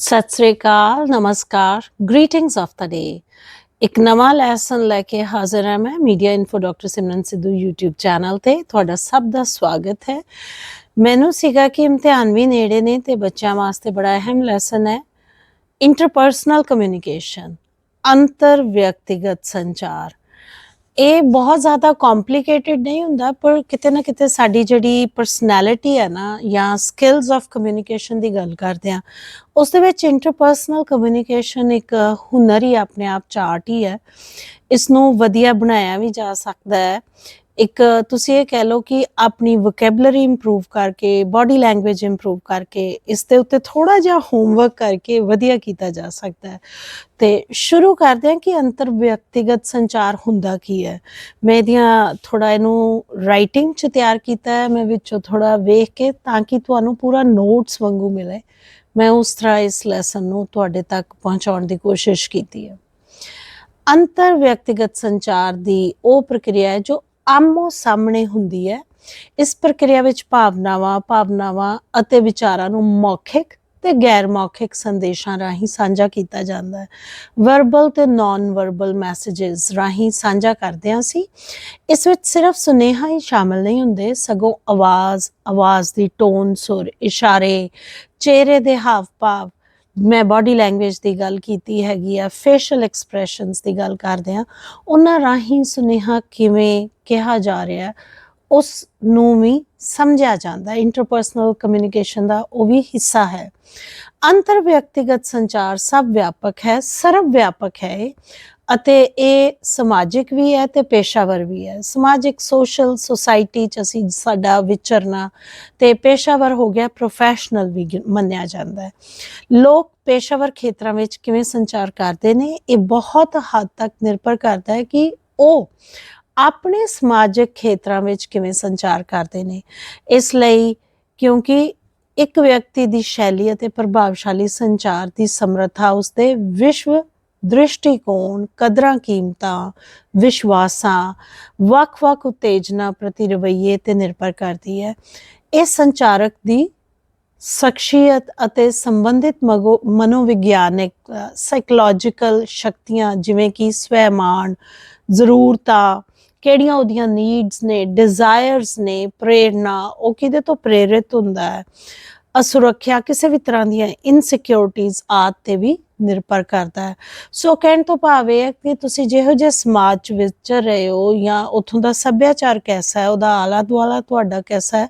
ਸਤਿ ਸ੍ਰੀ ਅਕਾਲ, ਨਮਸਕਾਰ greetings of ਦਾ ਡੇ ਇੱਕ ਨਵਾਂ ਲੈਸਨ ਲੈ ਕੇ ਹਾਜ਼ਰ ਹਾਂ ਮੈਂ media info doctor Simran Sidhu YouTube channel ਤੇ। ਤੁਹਾਡਾ ਸਭ ਦਾ ਸਵਾਗਤ ਹੈ। ਮੈਨੂੰ ਸੀਗਾ ਕਿ ਇਮਤਿਹਾਨ ਵੀ ਨੇੜੇ ਨੇ ਤੇ ਬੱਚਿਆਂ ਵਾਸਤੇ ਬੜਾ ਅਹਿਮ ਲੈਸਨ ਹੈ। ਇੰਟਰਪਰਸਨਲ ਕਮਿਊਨੀਕੇਸ਼ਨ ਅੰਤਰ ਵਿਅਕਤੀਗਤ ਸੰਚਾਰ। ਇਹ ਬਹੁਤ ਜ਼ਿਆਦਾ ਕੰਪਲਿਕੇਟਿਡ ਨਹੀਂ ਹੁੰਦਾ, ਪਰ ਕਿਤੇ ਨਾ ਕਿਤੇ ਸਾਡੀ ਜਿਹੜੀ ਪਰਸਨੈਲਿਟੀ ਹੈ ਨਾ ਜਾਂ ਸਕਿੱਲਸ ਆਫ ਕਮਿਊਨੀਕੇਸ਼ਨ ਦੀ ਗੱਲ ਕਰਦੇ ਆ ਉਸ ਦੇ ਵਿੱਚ ਇੰਟਰਪਰਸਨਲ ਕਮਿਊਨੀਕੇਸ਼ਨ ਇੱਕ ਹੁਨਰ ਹੀ ਆਪਣੇ ਆਪ ਚਾਰਟ ਹੀ ਹੈ। ਇਸ ਨੂੰ ਵਧੀਆ ਬਣਾਇਆ ਵੀ ਜਾ ਸਕਦਾ ਹੈ। ਇੱਕ ਤੁਸੀਂ ਇਹ ਕਹਿ ਲਓ ਕਿ ਆਪਣੀ ਵੋਕੈਬਲਰੀ ਇੰਪਰੂਵ ਕਰਕੇ ਬਾਡੀ ਲੈਂਗੁਏਜ ਇੰਪਰੂਵ ਕਰਕੇ, ਇਸ ਦੇ ਉੱਤੇ ਥੋੜਾ ਜਿਹਾ ਹੋਮਵਰਕ ਕਰਕੇ ਵਧੀਆ ਕੀਤਾ ਜਾ ਸਕਦਾ ਹੈ। ਤੇ ਸ਼ੁਰੂ ਕਰਦੇ ਹਾਂ ਕਿ ਅੰਤਰ ਵਿਅਕਤੀਗਤ ਸੰਚਾਰ ਹੁੰਦਾ ਕੀ ਹੈ। ਮੈਂ ਇਹਦੀਆਂ ਥੋੜਾ ਇਹਨੂੰ ਰਾਈਟਿੰਗ ਚ ਤਿਆਰ ਕੀਤਾ ਹੈ, ਮੈਂ ਵਿੱਚੋਂ ਥੋੜਾ ਵੇਖ ਕੇ ਤਾਂ ਕਿ ਤੁਹਾਨੂੰ ਪੂਰਾ ਨੋਟਸ ਵਾਂਗੂ ਮਿਲੇ। ਮੈਂ ਉਸ ਤਰ੍ਹਾਂ ਇਸ ਲੈਸਨ ਨੂੰ ਤੁਹਾਡੇ ਤੱਕ ਪਹੁੰਚਾਉਣ ਦੀ ਕੋਸ਼ਿਸ਼ ਕੀਤੀ ਹੈ। ਅੰਤਰ ਵਿਅਕਤੀਗਤ ਸੰਚਾਰ ਦੀ ਉਹ ਪ੍ਰਕਿਰਿਆ ਹੈ ਜੋ ਆਮੋ ਸਾਹਮਣੇ ਹੁੰਦੀ ਹੈ। ਇਸ ਪ੍ਰਕਿਰਿਆ ਵਿੱਚ ਭਾਵਨਾਵਾਂ ਭਾਵਨਾਵਾਂ ਅਤੇ ਵਿਚਾਰਾਂ ਨੂੰ ਮੌਖਿਕ ਤੇ ਗੈਰ ਮੌਖਿਕ ਸੰਦੇਸ਼ਾਂ ਰਾਹੀਂ ਸਾਂਝਾ ਕੀਤਾ ਜਾਂਦਾ ਹੈ। ਵਰਬਲ ਤੇ ਨਾਨ ਵਰਬਲ ਮੈਸੇजेस ਰਾਹੀਂ ਸਾਂਝਾ ਕਰਦੇ ਹਾਂ ਅਸੀਂ। ਇਸ ਵਿੱਚ ਸਿਰਫ ਸੁਨੇਹਾ ਹੀ ਸ਼ਾਮਲ ਨਹੀਂ ਹੁੰਦੇ, ਸਗੋਂ ਆਵਾਜ਼ ਆਵਾਜ਼ ਦੀ ਟੋਨ, ਸੁਰ, ਇਸ਼ਾਰੇ, ਚਿਹਰੇ ਦੇ ਹਾਵ ਭਾਵ ਮੈਂ ਬਾਡੀ ਲੈਂਗੁਏਜ ਦੀ ਗੱਲ ਕੀਤੀ ਹੈਗੀ ਆ ਫੇਸ਼ੀਅਲ ਐਕਸਪ੍ਰੈਸ਼ਨਸ ਦੀ ਗੱਲ ਕਰਦੇ ਆ, ਉਹਨਾਂ ਰਾਹੀਂ ਸੁਨੇਹਾ ਕਿਵੇਂ ਕਿਹਾ ਜਾ ਰਿਹਾ ਉਸ ਨੂੰ ਵੀ ਸਮਝਿਆ ਜਾਂਦਾ ਇੰਟਰਪਰਸਨਲ ਕਮਿਊਨੀਕੇਸ਼ਨ ਦਾ ਉਹ ਵੀ ਹਿੱਸਾ ਹੈ। ਅੰਤਰ ਵਿਅਕਤੀਗਤ ਸੰਚਾਰ ਸਭ ਵਿਆਪਕ ਹੈ, ਸਰਵ ਵਿਆਪਕ ਹੈ ਇਹ। ਅਤੇ ਇਹ ਸਮਾਜਿਕ ਵੀ ਹੈ ਤੇ ਪੇਸ਼ਾਵਰ ਵੀ ਹੈ। ਸਮਾਜਿਕ ਸੋਸ਼ਲ ਸੁਸਾਇਟੀ ਚ ਅਸੀਂ ਸਾਡਾ ਵਿਚਰਨਾ ਤੇ ਪੇਸ਼ਾਵਰ ਹੋ ਗਿਆ ਪ੍ਰੋਫੈਸ਼ਨਲ ਵੀ ਮੰਨਿਆ ਜਾਂਦਾ ਹੈ। ਲੋਕ ਪੇਸ਼ਾਵਰ ਖੇਤਰਾਂ ਵਿੱਚ ਕਿਵੇਂ ਸੰਚਾਰ ਕਰਦੇ ਨੇ, ਇਹ ਬਹੁਤ ਹੱਦ ਤੱਕ ਨਿਰਭਰ ਕਰਦਾ ਹੈ ਕਿ ਉਹ ਆਪਣੇ ਸਮਾਜਿਕ ਖੇਤਰਾਂ ਵਿੱਚ ਕਿਵੇਂ ਸੰਚਾਰ ਕਰਦੇ ਨੇ। ਇਸ ਲਈ ਕਿਉਂਕਿ ਇੱਕ ਵਿਅਕਤੀ ਦੀ ਸ਼ੈਲੀ ਅਤੇ ਪ੍ਰਭਾਵਸ਼ਾਲੀ ਸੰਚਾਰ ਦੀ ਸਮਰੱਥਾ ਉਸਦੇ ਵਿਸ਼ਵ ਦ੍ਰਿਸ਼ਟੀਕੋਣ, ਕਦਰਾਂ ਕੀਮਤਾਂ, ਵਿਸ਼ਵਾਸਾਂ ਵੱਖ-ਵੱਖ ਉਤੇਜਨਾ ਪ੍ਰਤੀ ਰਵੱਈਏ ਤੇ ਨਿਰਭਰ ਕਰਦੀ ਹੈ। ਇਹ ਸੰਚਾਰਕ ਦੀ ਸ਼ਖਸੀਅਤ ਅਤੇ ਸੰਬੰਧਿਤ ਮਗੋ- ਮਨੋਵਿਗਿਆਨਿਕ ਸਾਈਕੋਲੋਜੀਕਲ ਸ਼ਕਤੀਆਂ ਜਿਵੇਂ ਕਿ ਸਵੈਮਾਨ ਜ਼ਰੂਰਤਾਂ, ਕਿਹੜੀਆਂ ਉਹਦੀਆਂ ਨੀਡਸ ਨੇ ਡਿਜ਼ਾਇਰਸ ਨੇ ਪ੍ਰੇਰਣਾ ਉਹ ਕਿਹਦੇ ਤੋਂ ਪ੍ਰੇਰਿਤ ਹੁੰਦਾ ਹੈ? ਅਸੁਰੱਖਿਆ ਕਿਸੇ ਵੀ ਤਰ੍ਹਾਂ ਦੀਆਂ ਇਨਸਿਕਿਉਰਿਟੀਜ਼ ਆਦਿ ਤੇ ਵੀ ਨਿਰਭਰ ਕਰਦਾ ਹੈ। ਸੋ ਕਹਿਣ ਤੋਂ ਭਾਵ ਇਹ ਹੈ ਕਿ ਤੁਸੀਂ ਜਿਹੋ ਜਿਹੇ ਸਮਾਜ 'ਚ ਵਿਚਰ ਰਹੇ ਹੋ ਜਾਂ ਉੱਥੋਂ ਦਾ ਸੱਭਿਆਚਾਰ ਕੈਸਾ ਹੈ, ਉਹਦਾ ਆਲਾ ਦੁਆਲਾ ਤੁਹਾਡਾ ਕੈਸਾ ਹੈ,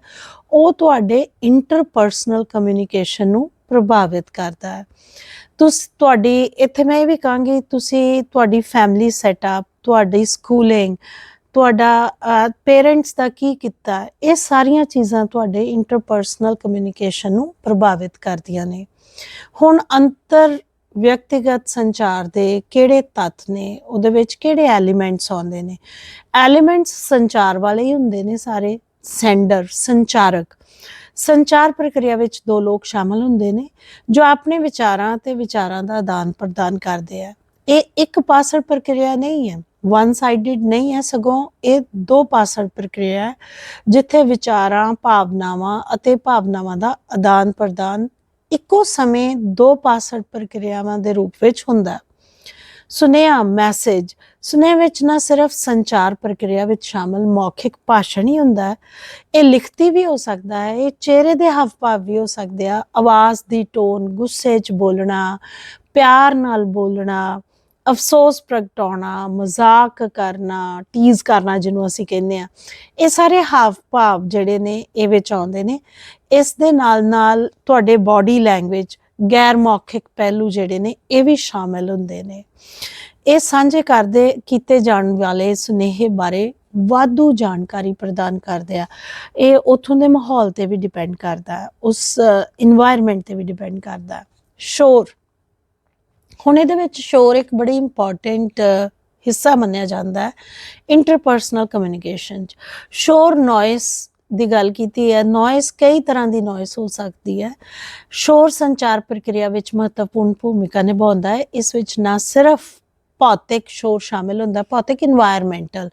ਉਹ ਤੁਹਾਡੇ ਇੰਟਰਪਰਸਨਲ ਕਮਿਊਨੀਕੇਸ਼ਨ ਨੂੰ ਪ੍ਰਭਾਵਿਤ ਕਰਦਾ ਹੈ। ਤੁਸ, ਤੁਹਾਡੀ, ਇੱਥੇ ਮੈਂ ਇਹ ਵੀ ਕਹਾਂਗੀ, ਤੁਸੀਂ ਤੁਹਾਡੀ ਫੈਮਿਲੀ ਸੈਟਅਪ ਤੁਹਾਡੀ ਸਕੂਲਿੰਗ ਤੁਹਾਡਾ ਪੇਰੈਂਟਸ ਦਾ ਕੀ ਕੀਤਾ? ਇਹ ਸਾਰੀਆਂ ਚੀਜ਼ਾਂ ਤੁਹਾਡੇ ਇੰਟਰਪਰਸਨਲ ਕਮਿਊਨੀਕੇਸ਼ਨ ਨੂੰ ਪ੍ਰਭਾਵਿਤ ਕਰਦੀਆਂ ਨੇ। ਹੁਣ ਅੰਤਰ ਵਿਅਕਤੀਗਤ ਸੰਚਾਰ ਦੇ ਕਿਹੜੇ ਤੱਤ ਨੇ? ਉਹਦੇ ਵਿੱਚ ਕਿਹੜੇ ਐਲੀਮੈਂਟਸ ਆਉਂਦੇ ਨੇ? ਐਲੀਮੈਂਟਸ ਸੰਚਾਰ ਵਾਲੇ ਹੀ ਹੁੰਦੇ ਨੇ ਸਾਰੇ। ਸੈਂਡਰ ਸੰਚਾਰਕ। ਸੰਚਾਰ ਪ੍ਰਕਿਰਿਆ ਵਿੱਚ ਦੋ ਲੋਕ ਸ਼ਾਮਲ ਹੁੰਦੇ ਨੇ, ਜੋ ਆਪਣੇ ਵਿਚਾਰਾਂ ਤੇ ਵਿਚਾਰਾਂ ਦਾ ਆਦਾਨ ਪ੍ਰਦਾਨ ਕਰਦੇ ਆ। ਇਹ ਇੱਕ ਪਾਸੜ ਪ੍ਰਕਿਰਿਆ ਨਹੀਂ ਹੈ। ਵਨ ਸਾਈਡਡ ਨਹੀਂ ਹੈ ਸਗੋਂ ਇਹ ਦੋ ਪਾਸੜ ਪ੍ਰਕਿਰਿਆ ਹੈ, ਜਿੱਥੇ ਵਿਚਾਰਾਂ, ਭਾਵਨਾਵਾਂ ਅਤੇ ਭਾਵਨਾਵਾਂ ਦਾ ਆਦਾਨ ਪ੍ਰਦਾਨ ਇੱਕੋ ਸਮੇਂ ਦੋ ਪਾਸੜ ਪ੍ਰਕਿਰਿਆਵਾਂ ਦੇ ਰੂਪ ਵਿੱਚ ਹੁੰਦਾ ਹੈ। ਸੁਨੇਹਾ ਮੈਸੇਜ ਸੁਨੇਹੇ ਵਿੱਚ ਨਾ ਸਿਰਫ ਸੰਚਾਰ ਪ੍ਰਕਿਰਿਆ ਵਿੱਚ ਸ਼ਾਮਲ ਮੌਖਿਕ ਭਾਸ਼ਣ ਹੀ ਹੁੰਦਾ ਹੈ। ਇਹ ਲਿਖਤੀ ਵੀ ਹੋ ਸਕਦਾ ਹੈ, ਇਹ ਚਿਹਰੇ ਦੇ ਹਾਵ ਭਾਵ ਵੀ ਹੋ ਸਕਦੇ ਆ। ਆਵਾਜ਼ ਦੀ ਟੋਨ, ਗੁੱਸੇ 'ਚ ਬੋਲਣਾ, ਪਿਆਰ ਨਾਲ ਬੋਲਣਾ ਅਫਸੋਸ ਪ੍ਰਗਟਾਉਣਾ, ਮਜ਼ਾਕ ਕਰਨਾ ਟੀਜ਼ ਕਰਨਾ ਜਿਹਨੂੰ ਅਸੀਂ ਕਹਿੰਦੇ ਆ ਇਹ ਸਾਰੇ ਹਾਵ ਭਾਵ ਜਿਹੜੇ ਨੇ ਇਹ ਵਿੱਚ ਆਉਂਦੇ ਨੇ। ਇਸ ਦੇ ਨਾਲ ਨਾਲ ਤੁਹਾਡੇ ਬਾਡੀ ਲੈਂਗੁਏਜ ਗੈਰ ਮੌਖਿਕ ਪਹਿਲੂ ਜਿਹੜੇ ਨੇ ਇਹ ਵੀ ਸ਼ਾਮਿਲ ਹੁੰਦੇ ਨੇ। ਇਹ ਸਾਂਝੇ ਕਰਦੇ, ਕੀਤੇ ਜਾਣ ਵਾਲੇ ਸੁਨੇਹੇ ਬਾਰੇ ਵਾਧੂ ਜਾਣਕਾਰੀ ਪ੍ਰਦਾਨ ਕਰਦੇ ਆ। ਇਹ ਉਥੋਂ ਦੇ ਮਾਹੌਲ ਤੇ ਵੀ ਡਿਪੈਂਡ ਕਰਦਾ, ਉਸ এনवायरमेंट ਤੇ ਵੀ ਡਿਪੈਂਡ ਕਰਦਾ। ਸ਼ੋਰ ਹੁਣ ਇਹਦੇ ਵਿੱਚ ਸ਼ੋਰ ਇੱਕ ਬੜੀ ਇੰਪੋਰਟੈਂਟ ਹਿੱਸਾ ਮੰਨਿਆ ਜਾਂਦਾ ਹੈ ਇੰਟਰਪਰਸਨਲ ਕਮਿਊਨੀਕੇਸ਼ਨ ਚ। ਸ਼ੋਰ ਨੋਇਸ ਦੀ ਗੱਲ ਕੀਤੀ ਹੈ ਨੋਇਸ ਕਈ ਤਰ੍ਹਾਂ ਦੀ ਨੋਇਸ ਹੋ ਸਕਦੀ ਹੈ। ਸ਼ੋਰ ਸੰਚਾਰ ਪ੍ਰਕਿਰਿਆ ਵਿੱਚ ਮਹੱਤਵਪੂਰਨ ਭੂਮਿਕਾ ਨਿਭਾਉਂਦਾ ਹੈ, ਇਸ ਵਿੱਚ ਨਾ ਸਿਰਫ ਭੌਤਿਕ ਸ਼ੋਰ ਸ਼ਾਮਿਲ ਹੁੰਦਾ, ਭੌਤਿਕ এনवायरमेंटਲ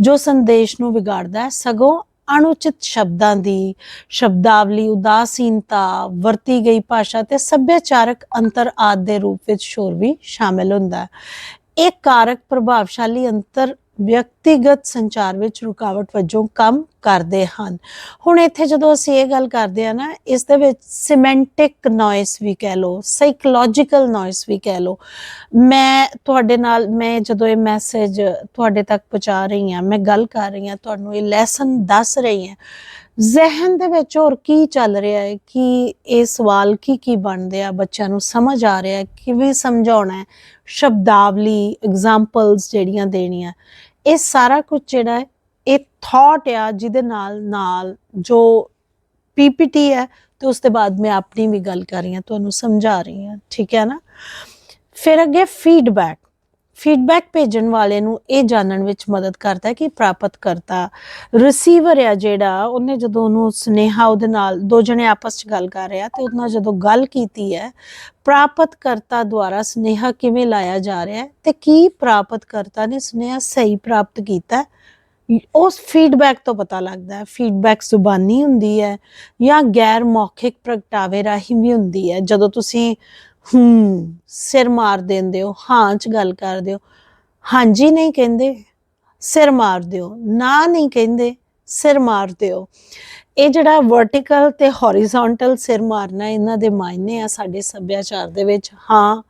ਜੋ ਸੰਦੇਸ਼ ਨੂੰ ਵਿਗਾੜਦਾ ਹੈ, ਸਗੋਂ ਅਣਉਚਿਤ ਸ਼ਬਦਾਂ ਦੀ, ਸ਼ਬਦਾਵਲੀ, ਉਦਾਸੀਨਤਾ, ਵਰਤੀ ਗਈ ਭਾਸ਼ਾ ਤੇ ਸੱਭਿਆਚਾਰਕ ਅੰਤਰ ਆਦਿ ਦੇ ਰੂਪ ਵਿੱਚ ਸ਼ੋਰ ਵੀ ਸ਼ਾਮਿਲ ਹੁੰਦਾ ਹੈ। ਇਹ ਕਾਰਕ ਪ੍ਰਭਾਵਸ਼ਾਲੀ ਅੰਤਰ ਵਿਅਕਤੀਗਤ ਸੰਚਾਰ ਵਿੱਚ ਰੁਕਾਵਟ ਵਜੋਂ ਕੰਮ ਕਰਦੇ ਹਨ। ਹੁਣ ਇੱਥੇ ਜਦੋਂ ਅਸੀਂ ਇਹ ਗੱਲ ਕਰਦੇ ਆ ਨਾ, ਇਸ ਦੇ ਵਿੱਚ ਸਿਮੈਂਟਿਕ ਨੋਇਸ ਵੀ ਕਹਿ ਲਓ ਸਾਈਕੋਲੋਜੀਕਲ ਨੋਇਸ ਵੀ ਕਹਿ ਲਓ। ਮੈਂ ਤੁਹਾਡੇ ਨਾਲ, ਮੈਂ ਜਦੋਂ ਇਹ ਮੈਸੇਜ ਤੁਹਾਡੇ ਤੱਕ ਪਹੁੰਚਾ ਰਹੀ ਹਾਂ, ਮੈਂ ਗੱਲ ਕਰ ਰਹੀ ਹਾਂ, ਤੁਹਾਨੂੰ ਇਹ ਲੈਸਨ ਦੱਸ ਰਹੀ ਹਾਂ, ਜ਼ਿਹਨ ਦੇ ਵਿੱਚ ਹੋਰ ਕੀ ਚੱਲ ਰਿਹਾ ਹੈ? ਕਿ ਇਹ ਸਵਾਲ ਕੀ ਕੀ ਬਣਦੇ ਆ? ਬੱਚਿਆਂ ਨੂੰ ਸਮਝ ਆ ਰਿਹਾ ਕਿਵੇਂ ਸਮਝਾਉਣਾ ਹੈ? ਸ਼ਬਦਾਵਲੀ ਐਗਜ਼ਾਮਪਲਸ ਜਿਹੜੀਆਂ ਦੇਣੀਆਂ। ਇਹ ਸਾਰਾ ਕੁਝ ਜਿਹੜਾ ਹੈ, ਇਹ ਥਾਟ ਆ ਜਿਹਦੇ ਨਾਲ ਨਾਲ ਜੋ ਪੀਪੀਟੀ ਹੈ, ਤੇ ਉਸ ਤੋਂ ਬਾਅਦ ਮੈਂ ਆਪਣੀ ਵੀ ਗੱਲ ਕਰ ਰਹੀ ਹਾਂ, ਤੁਹਾਨੂੰ ਸਮਝਾ ਰਹੀ ਹਾਂ, ਠੀਕ ਹੈ ਨਾ? ਫਿਰ ਅੱਗੇ ਫੀਡਬੈਕ ਫੀਡਬੈਕ ਭੇਜਣ ਵਾਲੇ ਨੂੰ ਇਹ ਜਾਣਨ ਵਿੱਚ ਮਦਦ ਕਰਦਾ ਕਿ ਪ੍ਰਾਪਤ ਕਰਤਾ ਰਿਸੀਵਰ ਆ ਜਿਹੜਾ, ਉਹਨੇ ਜਦੋਂ ਉਹਨੂੰ ਸੁਨੇਹਾ ਉਹਦੇ ਨਾਲ ਦੋ ਜਣੇ ਆਪਸ 'ਚ ਗੱਲ ਕਰ ਰਿਹਾ ਤੇ ਉਹਨਾਂ ਜਦੋਂ ਗੱਲ ਕੀਤੀ ਹੈ ਪ੍ਰਾਪਤ ਕਰਤਾ ਦੁਆਰਾ ਸੁਨੇਹਾ ਕਿਵੇਂ ਲਾਇਆ ਜਾ ਰਿਹਾ ਹੈ ਤੇ ਕੀ ਪ੍ਰਾਪਤਕਰਤਾ ਨੇ ਸੁਨੇਹਾ ਸਹੀ ਪ੍ਰਾਪਤ ਕੀਤਾ ਉਸ ਫੀਡਬੈਕ ਤੋਂ ਪਤਾ ਲੱਗਦਾ ਹੈ। ਫੀਡਬੈਕ ਜ਼ੁਬਾਨੀ ਹੁੰਦੀ ਹੈ ਜਾਂ ਗੈਰ ਮੌਖਿਕ ਪ੍ਰਗਟਾਵੇ ਰਾਹੀਂ ਵੀ ਹੁੰਦੀ ਹੈ। ਜਦੋਂ ਤੁਸੀਂ ਹੂੰ, ਸਿਰ ਮਾਰ ਦਿੰਦੇ ਹੋ, ਹਾਂ ਚ ਗੱਲ ਕਰਦੇ ਹੋ। ਹਾਂਜੀ ਨਹੀਂ ਕਹਿੰਦੇ, ਸਿਰ ਮਾਰ ਦਿਓ। ਨਾ ਨਹੀਂ ਕਹਿੰਦੇ, ਸਿਰ ਮਾਰ ਦਿਓ। ਇਹ ਜਿਹੜਾ ਵਰਟੀਕਲ ਤੇ ਹੌਰੀਜ਼ੌਂਟਲ ਸਿਰ ਮਾਰਨਾ ਇਹਨਾਂ ਦੇ ਮਾਇਨੇ ਆ ਸਾਡੇ ਸੱਭਿਆਚਾਰ ਦੇ ਵਿੱਚ, ਹਾਂ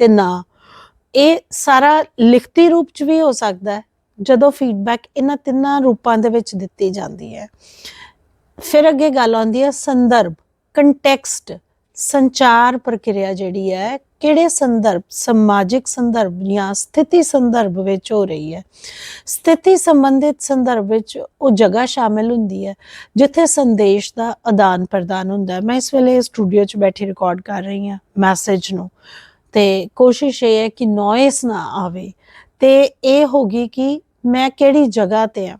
ਤੇ ਨਾ। ਇਹ ਸਾਰਾ ਲਿਖਤੀ ਰੂਪ ਚ ਵੀ ਹੋ ਸਕਦਾ ਹੈ, ਜਦੋਂ ਫੀਡਬੈਕ ਇਹਨਾਂ ਤਿੰਨਾਂ ਰੂਪਾਂ ਦੇ ਵਿੱਚ ਦਿੱਤੀ ਜਾਂਦੀ ਹੈ। ਫਿਰ ਅੱਗੇ ਗੱਲ ਆਉਂਦੀ ਹੈ ਸੰਦਰਭ ਕੰਟੈਕਸਟ ਸੰਚਾਰ ਪ੍ਰਕਿਰਿਆ ਜਿਹੜੀ ਹੈ, ਕਿਹੜੇ ਸੰਦਰਭ, ਸਮਾਜਿਕ ਸੰਦਰਭ ਜਾਂ ਸਥਿਤੀ ਸੰਦਰਭ ਵਿੱਚ ਹੋ ਰਹੀ ਹੈ? ਸਥਿਤੀ ਸੰਬੰਧਿਤ ਸੰਦਰਭ ਵਿੱਚ ਉਹ ਜਗ੍ਹਾ ਸ਼ਾਮਿਲ ਹੁੰਦੀ ਹੈ, ਜਿੱਥੇ ਸੰਦੇਸ਼ ਦਾ ਆਦਾਨ ਪ੍ਰਦਾਨ ਹੁੰਦਾ ਹੈ। ਮੈਂ ਇਸ ਵੇਲੇ ਸਟੂਡੀਓ 'ਚ ਬੈਠੀ ਰਿਕਾਰਡ ਕਰ ਰਹੀ ਹਾਂ ਮੈਸੇਜ ਨੂੰ। ਤੇ ਕੋਸ਼ਿਸ਼ ਇਹ ਹੈ ਕਿ ਨੋਇਸ ਨਾ ਆਵੇ। ਤੇ ਇਹ ਹੋਗੀ ਕਿ ਮੈਂ ਕਿਹੜੀ ਜਗ੍ਹਾ ਤੇ ਆ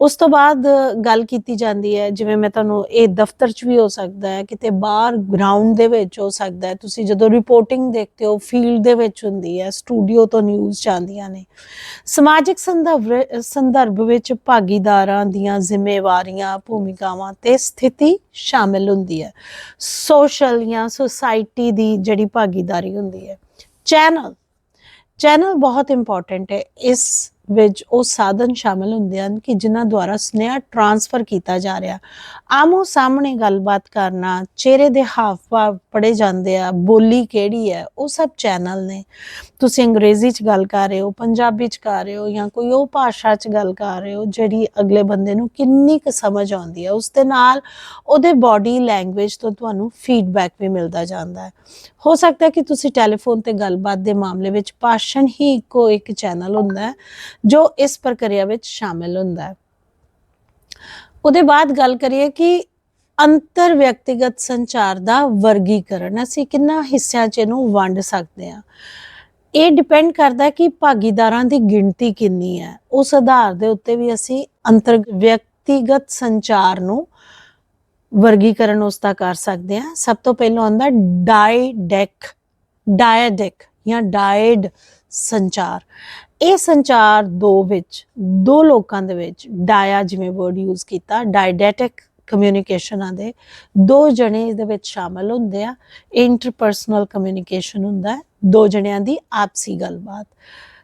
ਉਸ ਤੋਂ ਬਾਅਦ ਗੱਲ ਕੀਤੀ ਜਾਂਦੀ ਹੈ, ਜਿਵੇਂ ਮੈਂ ਤੁਹਾਨੂੰ ਇਹ ਦਫ਼ਤਰ 'ਚ ਵੀ ਹੋ ਸਕਦਾ ਹੈ, ਕਿਤੇ ਬਾਹਰ ਗਰਾਊਂਡ ਦੇ ਵਿੱਚ ਹੋ ਸਕਦਾ ਹੈ। ਤੁਸੀਂ ਜਦੋਂ ਰਿਪੋਰਟਿੰਗ ਦੇਖਦੇ ਹੋ ਫੀਲਡ ਦੇ ਵਿੱਚ ਹੁੰਦੀ ਹੈ ਸਟੂਡੀਓ ਤੋਂ ਨਿਊਜ਼ ਜਾਂਦੀਆਂ ਨੇ। ਸਮਾਜਿਕ ਸੰਦਰਭ ਸੰਦਰਭ ਵਿੱਚ ਭਾਗੀਦਾਰਾਂ ਦੀਆਂ ਜ਼ਿੰਮੇਵਾਰੀਆਂ, ਭੂਮਿਕਾਵਾਂ ਤੇ ਸਥਿਤੀ ਸ਼ਾਮਿਲ ਹੁੰਦੀ ਹੈ। ਸੋਸ਼ਲ ਜਾਂ ਸੁਸਾਇਟੀ ਦੀ ਜਿਹੜੀ ਭਾਗੀਦਾਰੀ ਹੁੰਦੀ ਹੈ। ਚੈਨਲ ਚੈਨਲ ਬਹੁਤ ਇੰਪੋਰਟੈਂਟ ਹੈ। ਇਸ ਵਿੱਚ ਉਹ ਸਾਧਨ ਸ਼ਾਮਲ ਹੁੰਦੇ ਹਨ ਕਿ ਜਿਨ੍ਹਾਂ ਦੁਆਰਾ ਸੁਨੇਹਾ ਟ੍ਰਾਂਸਫਰ ਕੀਤਾ ਜਾ ਰਿਹਾ। ਆਮੋ ਸਾਹਮਣੇ ਗੱਲਬਾਤ ਕਰਨਾ, ਚਿਹਰੇ ਦੇ ਹਾਵ ਭਾਵ ਪੜੇ ਜਾਂਦੇ ਆ, ਬੋਲੀ ਕਿਹੜੀ ਹੈ, ਉਹ ਸਭ ਚੈਨਲ ਨੇ। ਤੁਸੀਂ ਅੰਗਰੇਜ਼ੀ 'ਚ ਗੱਲ ਕਰ ਰਹੇ ਹੋ, ਪੰਜਾਬੀ 'ਚ ਕਰ ਰਹੇ ਹੋ ਜਾਂ ਕੋਈ ਉਹ ਭਾਸ਼ਾ 'ਚ ਗੱਲ ਕਰ ਰਹੇ ਹੋ ਜਿਹੜੀ ਅਗਲੇ ਬੰਦੇ ਨੂੰ ਕਿੰਨੀ ਕੁ ਸਮਝ ਆਉਂਦੀ ਹੈ, ਉਸ ਦੇ ਨਾਲ ਉਹਦੇ ਬਾਡੀ ਲੈਂਗੁਏਜ ਤੋਂ ਤੁਹਾਨੂੰ ਫੀਡਬੈਕ ਵੀ ਮਿਲਦਾ ਜਾਂਦਾ ਹੈ। ਹੋ ਸਕਦਾ ਕਿ ਤੁਸੀਂ ਟੈਲੀਫੋਨ ਤੇ ਗੱਲਬਾਤ ਦੇ ਮਾਮਲੇ ਵਿੱਚ ਭਾਸ਼ਣ ਹੀ ਇੱਕੋ ਇੱਕ ਚੈਨਲ ਹੁੰਦਾ ਹੈ, ਜੋ ਇਸ ਪ੍ਰਕਿਰਿਆ ਵਿੱਚ ਸ਼ਾਮਿਲ ਹੁੰਦਾ ਹੈ। ਉਹਦੇ ਬਾਅਦ ਗੱਲ ਕਰੀਏ ਕਿ ਅੰਤਰ ਵਿਅਕਤੀਗਤ ਸੰਚਾਰ ਦਾ ਵਰਗੀਕਰਨ, ਅਸੀਂ ਕਿੰਨਾ ਹਿੱਸਿਆਂ 'ਚ ਇਹਨੂੰ ਵੰਡ ਸਕਦੇ ਹਾਂ? ਇਹ ਡਿਪੈਂਡ ਕਰਦਾ ਕਿ ਭਾਗੀਦਾਰਾਂ ਦੀ ਗਿਣਤੀ ਕਿੰਨੀ ਹੈ। ਉਸ ਆਧਾਰ ਦੇ ਉੱਤੇ ਵੀ ਅਸੀਂ ਅੰਤਰ ਵਿਅਕਤੀਗਤ ਸੰਚਾਰ ਨੂੰ ਵਰਗੀਕਰਨ ਉਸ ਦਾ ਕਰ ਸਕਦੇ ਹਾਂ। ਸਭ ਤੋਂ ਪਹਿਲਾਂ ਆਉਂਦਾ ਡਾਇਡੈਕ ਡਾਇਡੈਕ ਜਾਂ ਡਾਇਡ ਸੰਚਾਰ। ਇਹ ਸੰਚਾਰ ਦੋ ਵਿੱਚ, ਦੋ ਲੋਕਾਂ ਦੇ ਵਿੱਚ ਡਾਇਆ ਜਿਵੇਂ ਵਰਡ ਯੂਜ਼ ਕੀਤਾ, ਡਾਇਡੈਟਿਕ ਕਮਿਊਨੀਕੇਸ਼ਨ ਦੇ। ਦੋ ਜਣੇ ਇਹਦੇ ਵਿੱਚ ਸ਼ਾਮਲ ਹੁੰਦੇ ਆ। ਇੰਟਰਪਰਸਨਲ ਕਮਿਊਨੀਕੇਸ਼ਨ ਹੁੰਦਾ ਹੈ। ਦੋ ਜਣਿਆਂ ਦੀ ਆਪਸੀ ਗੱਲਬਾਤ,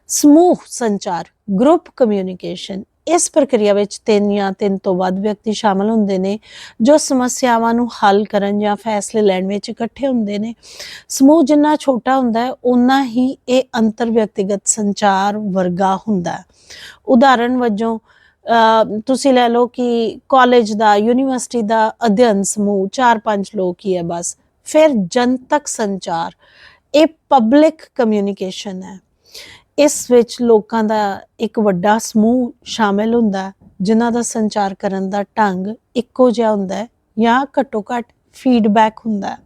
ਸਮੂਹ ਸੰਚਾਰ ਗਰੁੱਪ ਕਮਿਊਨੀਕੇਸ਼ਨ ਇਸ ਪ੍ਰਕਿਰਿਆ ਵਿੱਚ ਤਿੰਨ ਜਾਂ ਤਿੰਨ ਤੋਂ ਵੱਧ ਵਿਅਕਤੀ ਸ਼ਾਮਲ ਹੁੰਦੇ ਨੇ, ਜੋ ਸਮੱਸਿਆਵਾਂ ਨੂੰ ਹੱਲ ਕਰਨ ਜਾਂ ਫੈਸਲੇ ਲੈਣ ਵਿੱਚ ਇਕੱਠੇ ਹੁੰਦੇ ਨੇ। ਸਮੂਹ ਜਿੰਨਾ ਛੋਟਾ ਹੁੰਦਾ ਹੈ ਉਨਾ ਹੀ ਇਹ ਅੰਤਰ ਵਿਅਕਤੀਗਤ ਸੰਚਾਰ ਵਰਗਾ ਹੁੰਦਾ ਹੈ। ਉਦਾਹਰਣ ਵਜੋਂ ਤੁਸੀਂ ਲੈ ਲਓ ਕਿ ਕਾਲਜ ਦਾ ਯੂਨੀਵਰਸਿਟੀ ਦਾ ਅਧਿਐਨ ਸਮੂਹ 4-5 ਲੋਕ ਹੀ ਹੈ ਬਸ। ਫਿਰ ਜਨਤਕ ਸੰਚਾਰ ਇਹ ਪਬਲਿਕ ਕਮਿਊਨੀਕੇਸ਼ਨ ਹੈ। ਇਸ ਵਿੱਚ ਲੋਕਾਂ ਦਾ ਇੱਕ ਵੱਡਾ ਸਮੂਹ ਸ਼ਾਮਿਲ ਹੁੰਦਾ ਜਿਨ੍ਹਾਂ ਦਾ ਸੰਚਾਰ ਕਰਨ ਦਾ ਢੰਗ ਇੱਕੋ ਜਿਹਾ ਹੁੰਦਾ ਜਾਂ ਘੱਟੋ ਘੱਟ ਫੀਡਬੈਕ ਹੁੰਦਾ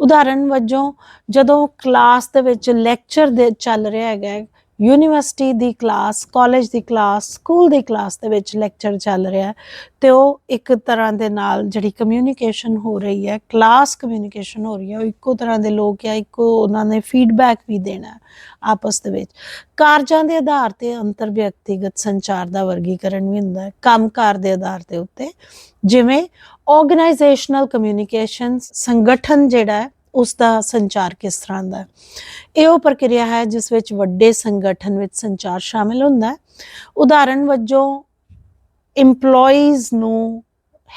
ਉਦਾਹਰਣ ਵਜੋਂ, ਜਦੋਂ ਕਲਾਸ ਦੇ ਵਿੱਚ ਲੈਕਚਰ ਦੇ ਚੱਲ ਰਿਹਾ ਹੈਗਾ ਯੂਨੀਵਰਸਿਟੀ ਦੀ ਕਲਾਸ, ਕਾਲਜ ਦੀ ਕਲਾਸ, ਸਕੂਲ ਦੀ ਕਲਾਸ ਦੇ ਵਿੱਚ ਲੈਕਚਰ ਚੱਲ ਰਿਹਾ ਹੈ ਤੇ ਉਹ ਇੱਕ ਤਰ੍ਹਾਂ ਦੇ ਨਾਲ ਜਿਹੜੀ ਕਮਿਊਨੀਕੇਸ਼ਨ ਹੋ ਰਹੀ ਹੈ ਕਲਾਸ ਕਮਿਊਨੀਕੇਸ਼ਨ ਹੋ ਰਹੀ ਹੈ, ਉਹ ਇੱਕੋ ਤਰ੍ਹਾਂ ਦੇ ਲੋਕ ਆ, ਇੱਕੋ ਉਹਨਾਂ ਨੇ ਫੀਡਬੈਕ ਵੀ ਦੇਣਾ ਆਪਸ ਦੇ ਵਿੱਚ। ਕਾਰਜਾਂ ਦੇ ਆਧਾਰ ਤੇ ਅੰਤਰ ਵਿਅਕਤੀਗਤ ਸੰਚਾਰ ਦਾ ਵਰਗੀਕਰਨ ਵੀ ਹੁੰਦਾ ਹੈ, ਕੰਮਕਾਰ ਦੇ ਆਧਾਰ ਦੇ ਉੱਤੇ। ਜਿਵੇਂ ਆਰਗੇਨਾਈਜੇਸ਼ਨਲ ਕਮਿਊਨੀਕੇਸ਼ਨ ਸੰਗਠਨ ਜਿਹੜਾ ਹੈ ਉਸ ਦਾ ਸੰਚਾਰ ਕਿਸ ਤਰ੍ਹਾਂ ਦਾ ਹੈ? ਇਹ ਉਹ ਪ੍ਰਕਿਰਿਆ ਹੈ ਜਿਸ ਵਿੱਚ ਵੱਡੇ ਸੰਗਠਨ ਵਿੱਚ ਸੰਚਾਰ ਸ਼ਾਮਿਲ ਹੁੰਦਾ ਹੈ। ਉਦਾਹਰਣ ਵਜੋਂ, EMPLOYEES ਨੂੰ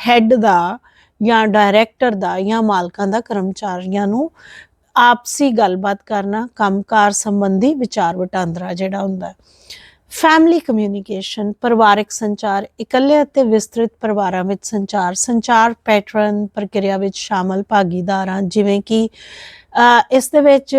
ਹੈੱਡ ਦਾ ਜਾਂ ਡਾਇਰੈਕਟਰ ਦਾ ਜਾਂ ਮਾਲਕਾਂ ਦਾ ਕਰਮਚਾਰੀਆਂ ਨੂੰ ਆਪਸੀ ਗੱਲਬਾਤ ਕਰਨਾ, ਕੰਮਕਾਰ ਸੰਬੰਧੀ ਵਿਚਾਰ ਵਟਾਂਦਰਾ ਜਿਹੜਾ ਹੁੰਦਾ ਫੈਮਿਲੀ ਕਮਿਊਨੀਕੇਸ਼ਨ ਪਰਿਵਾਰਕ ਸੰਚਾਰ, ਇਕੱਲੇ ਅਤੇ ਵਿਸਤ੍ਰਿਤ ਪਰਿਵਾਰਾਂ ਵਿੱਚ ਸੰਚਾਰ ਸੰਚਾਰ ਪੈਟਰਨ ਪ੍ਰਕਿਰਿਆ ਵਿੱਚ ਸ਼ਾਮਲ ਭਾਗੀਦਾਰਾਂ, ਜਿਵੇਂ ਕਿ ਇਸ ਦੇ ਵਿੱਚ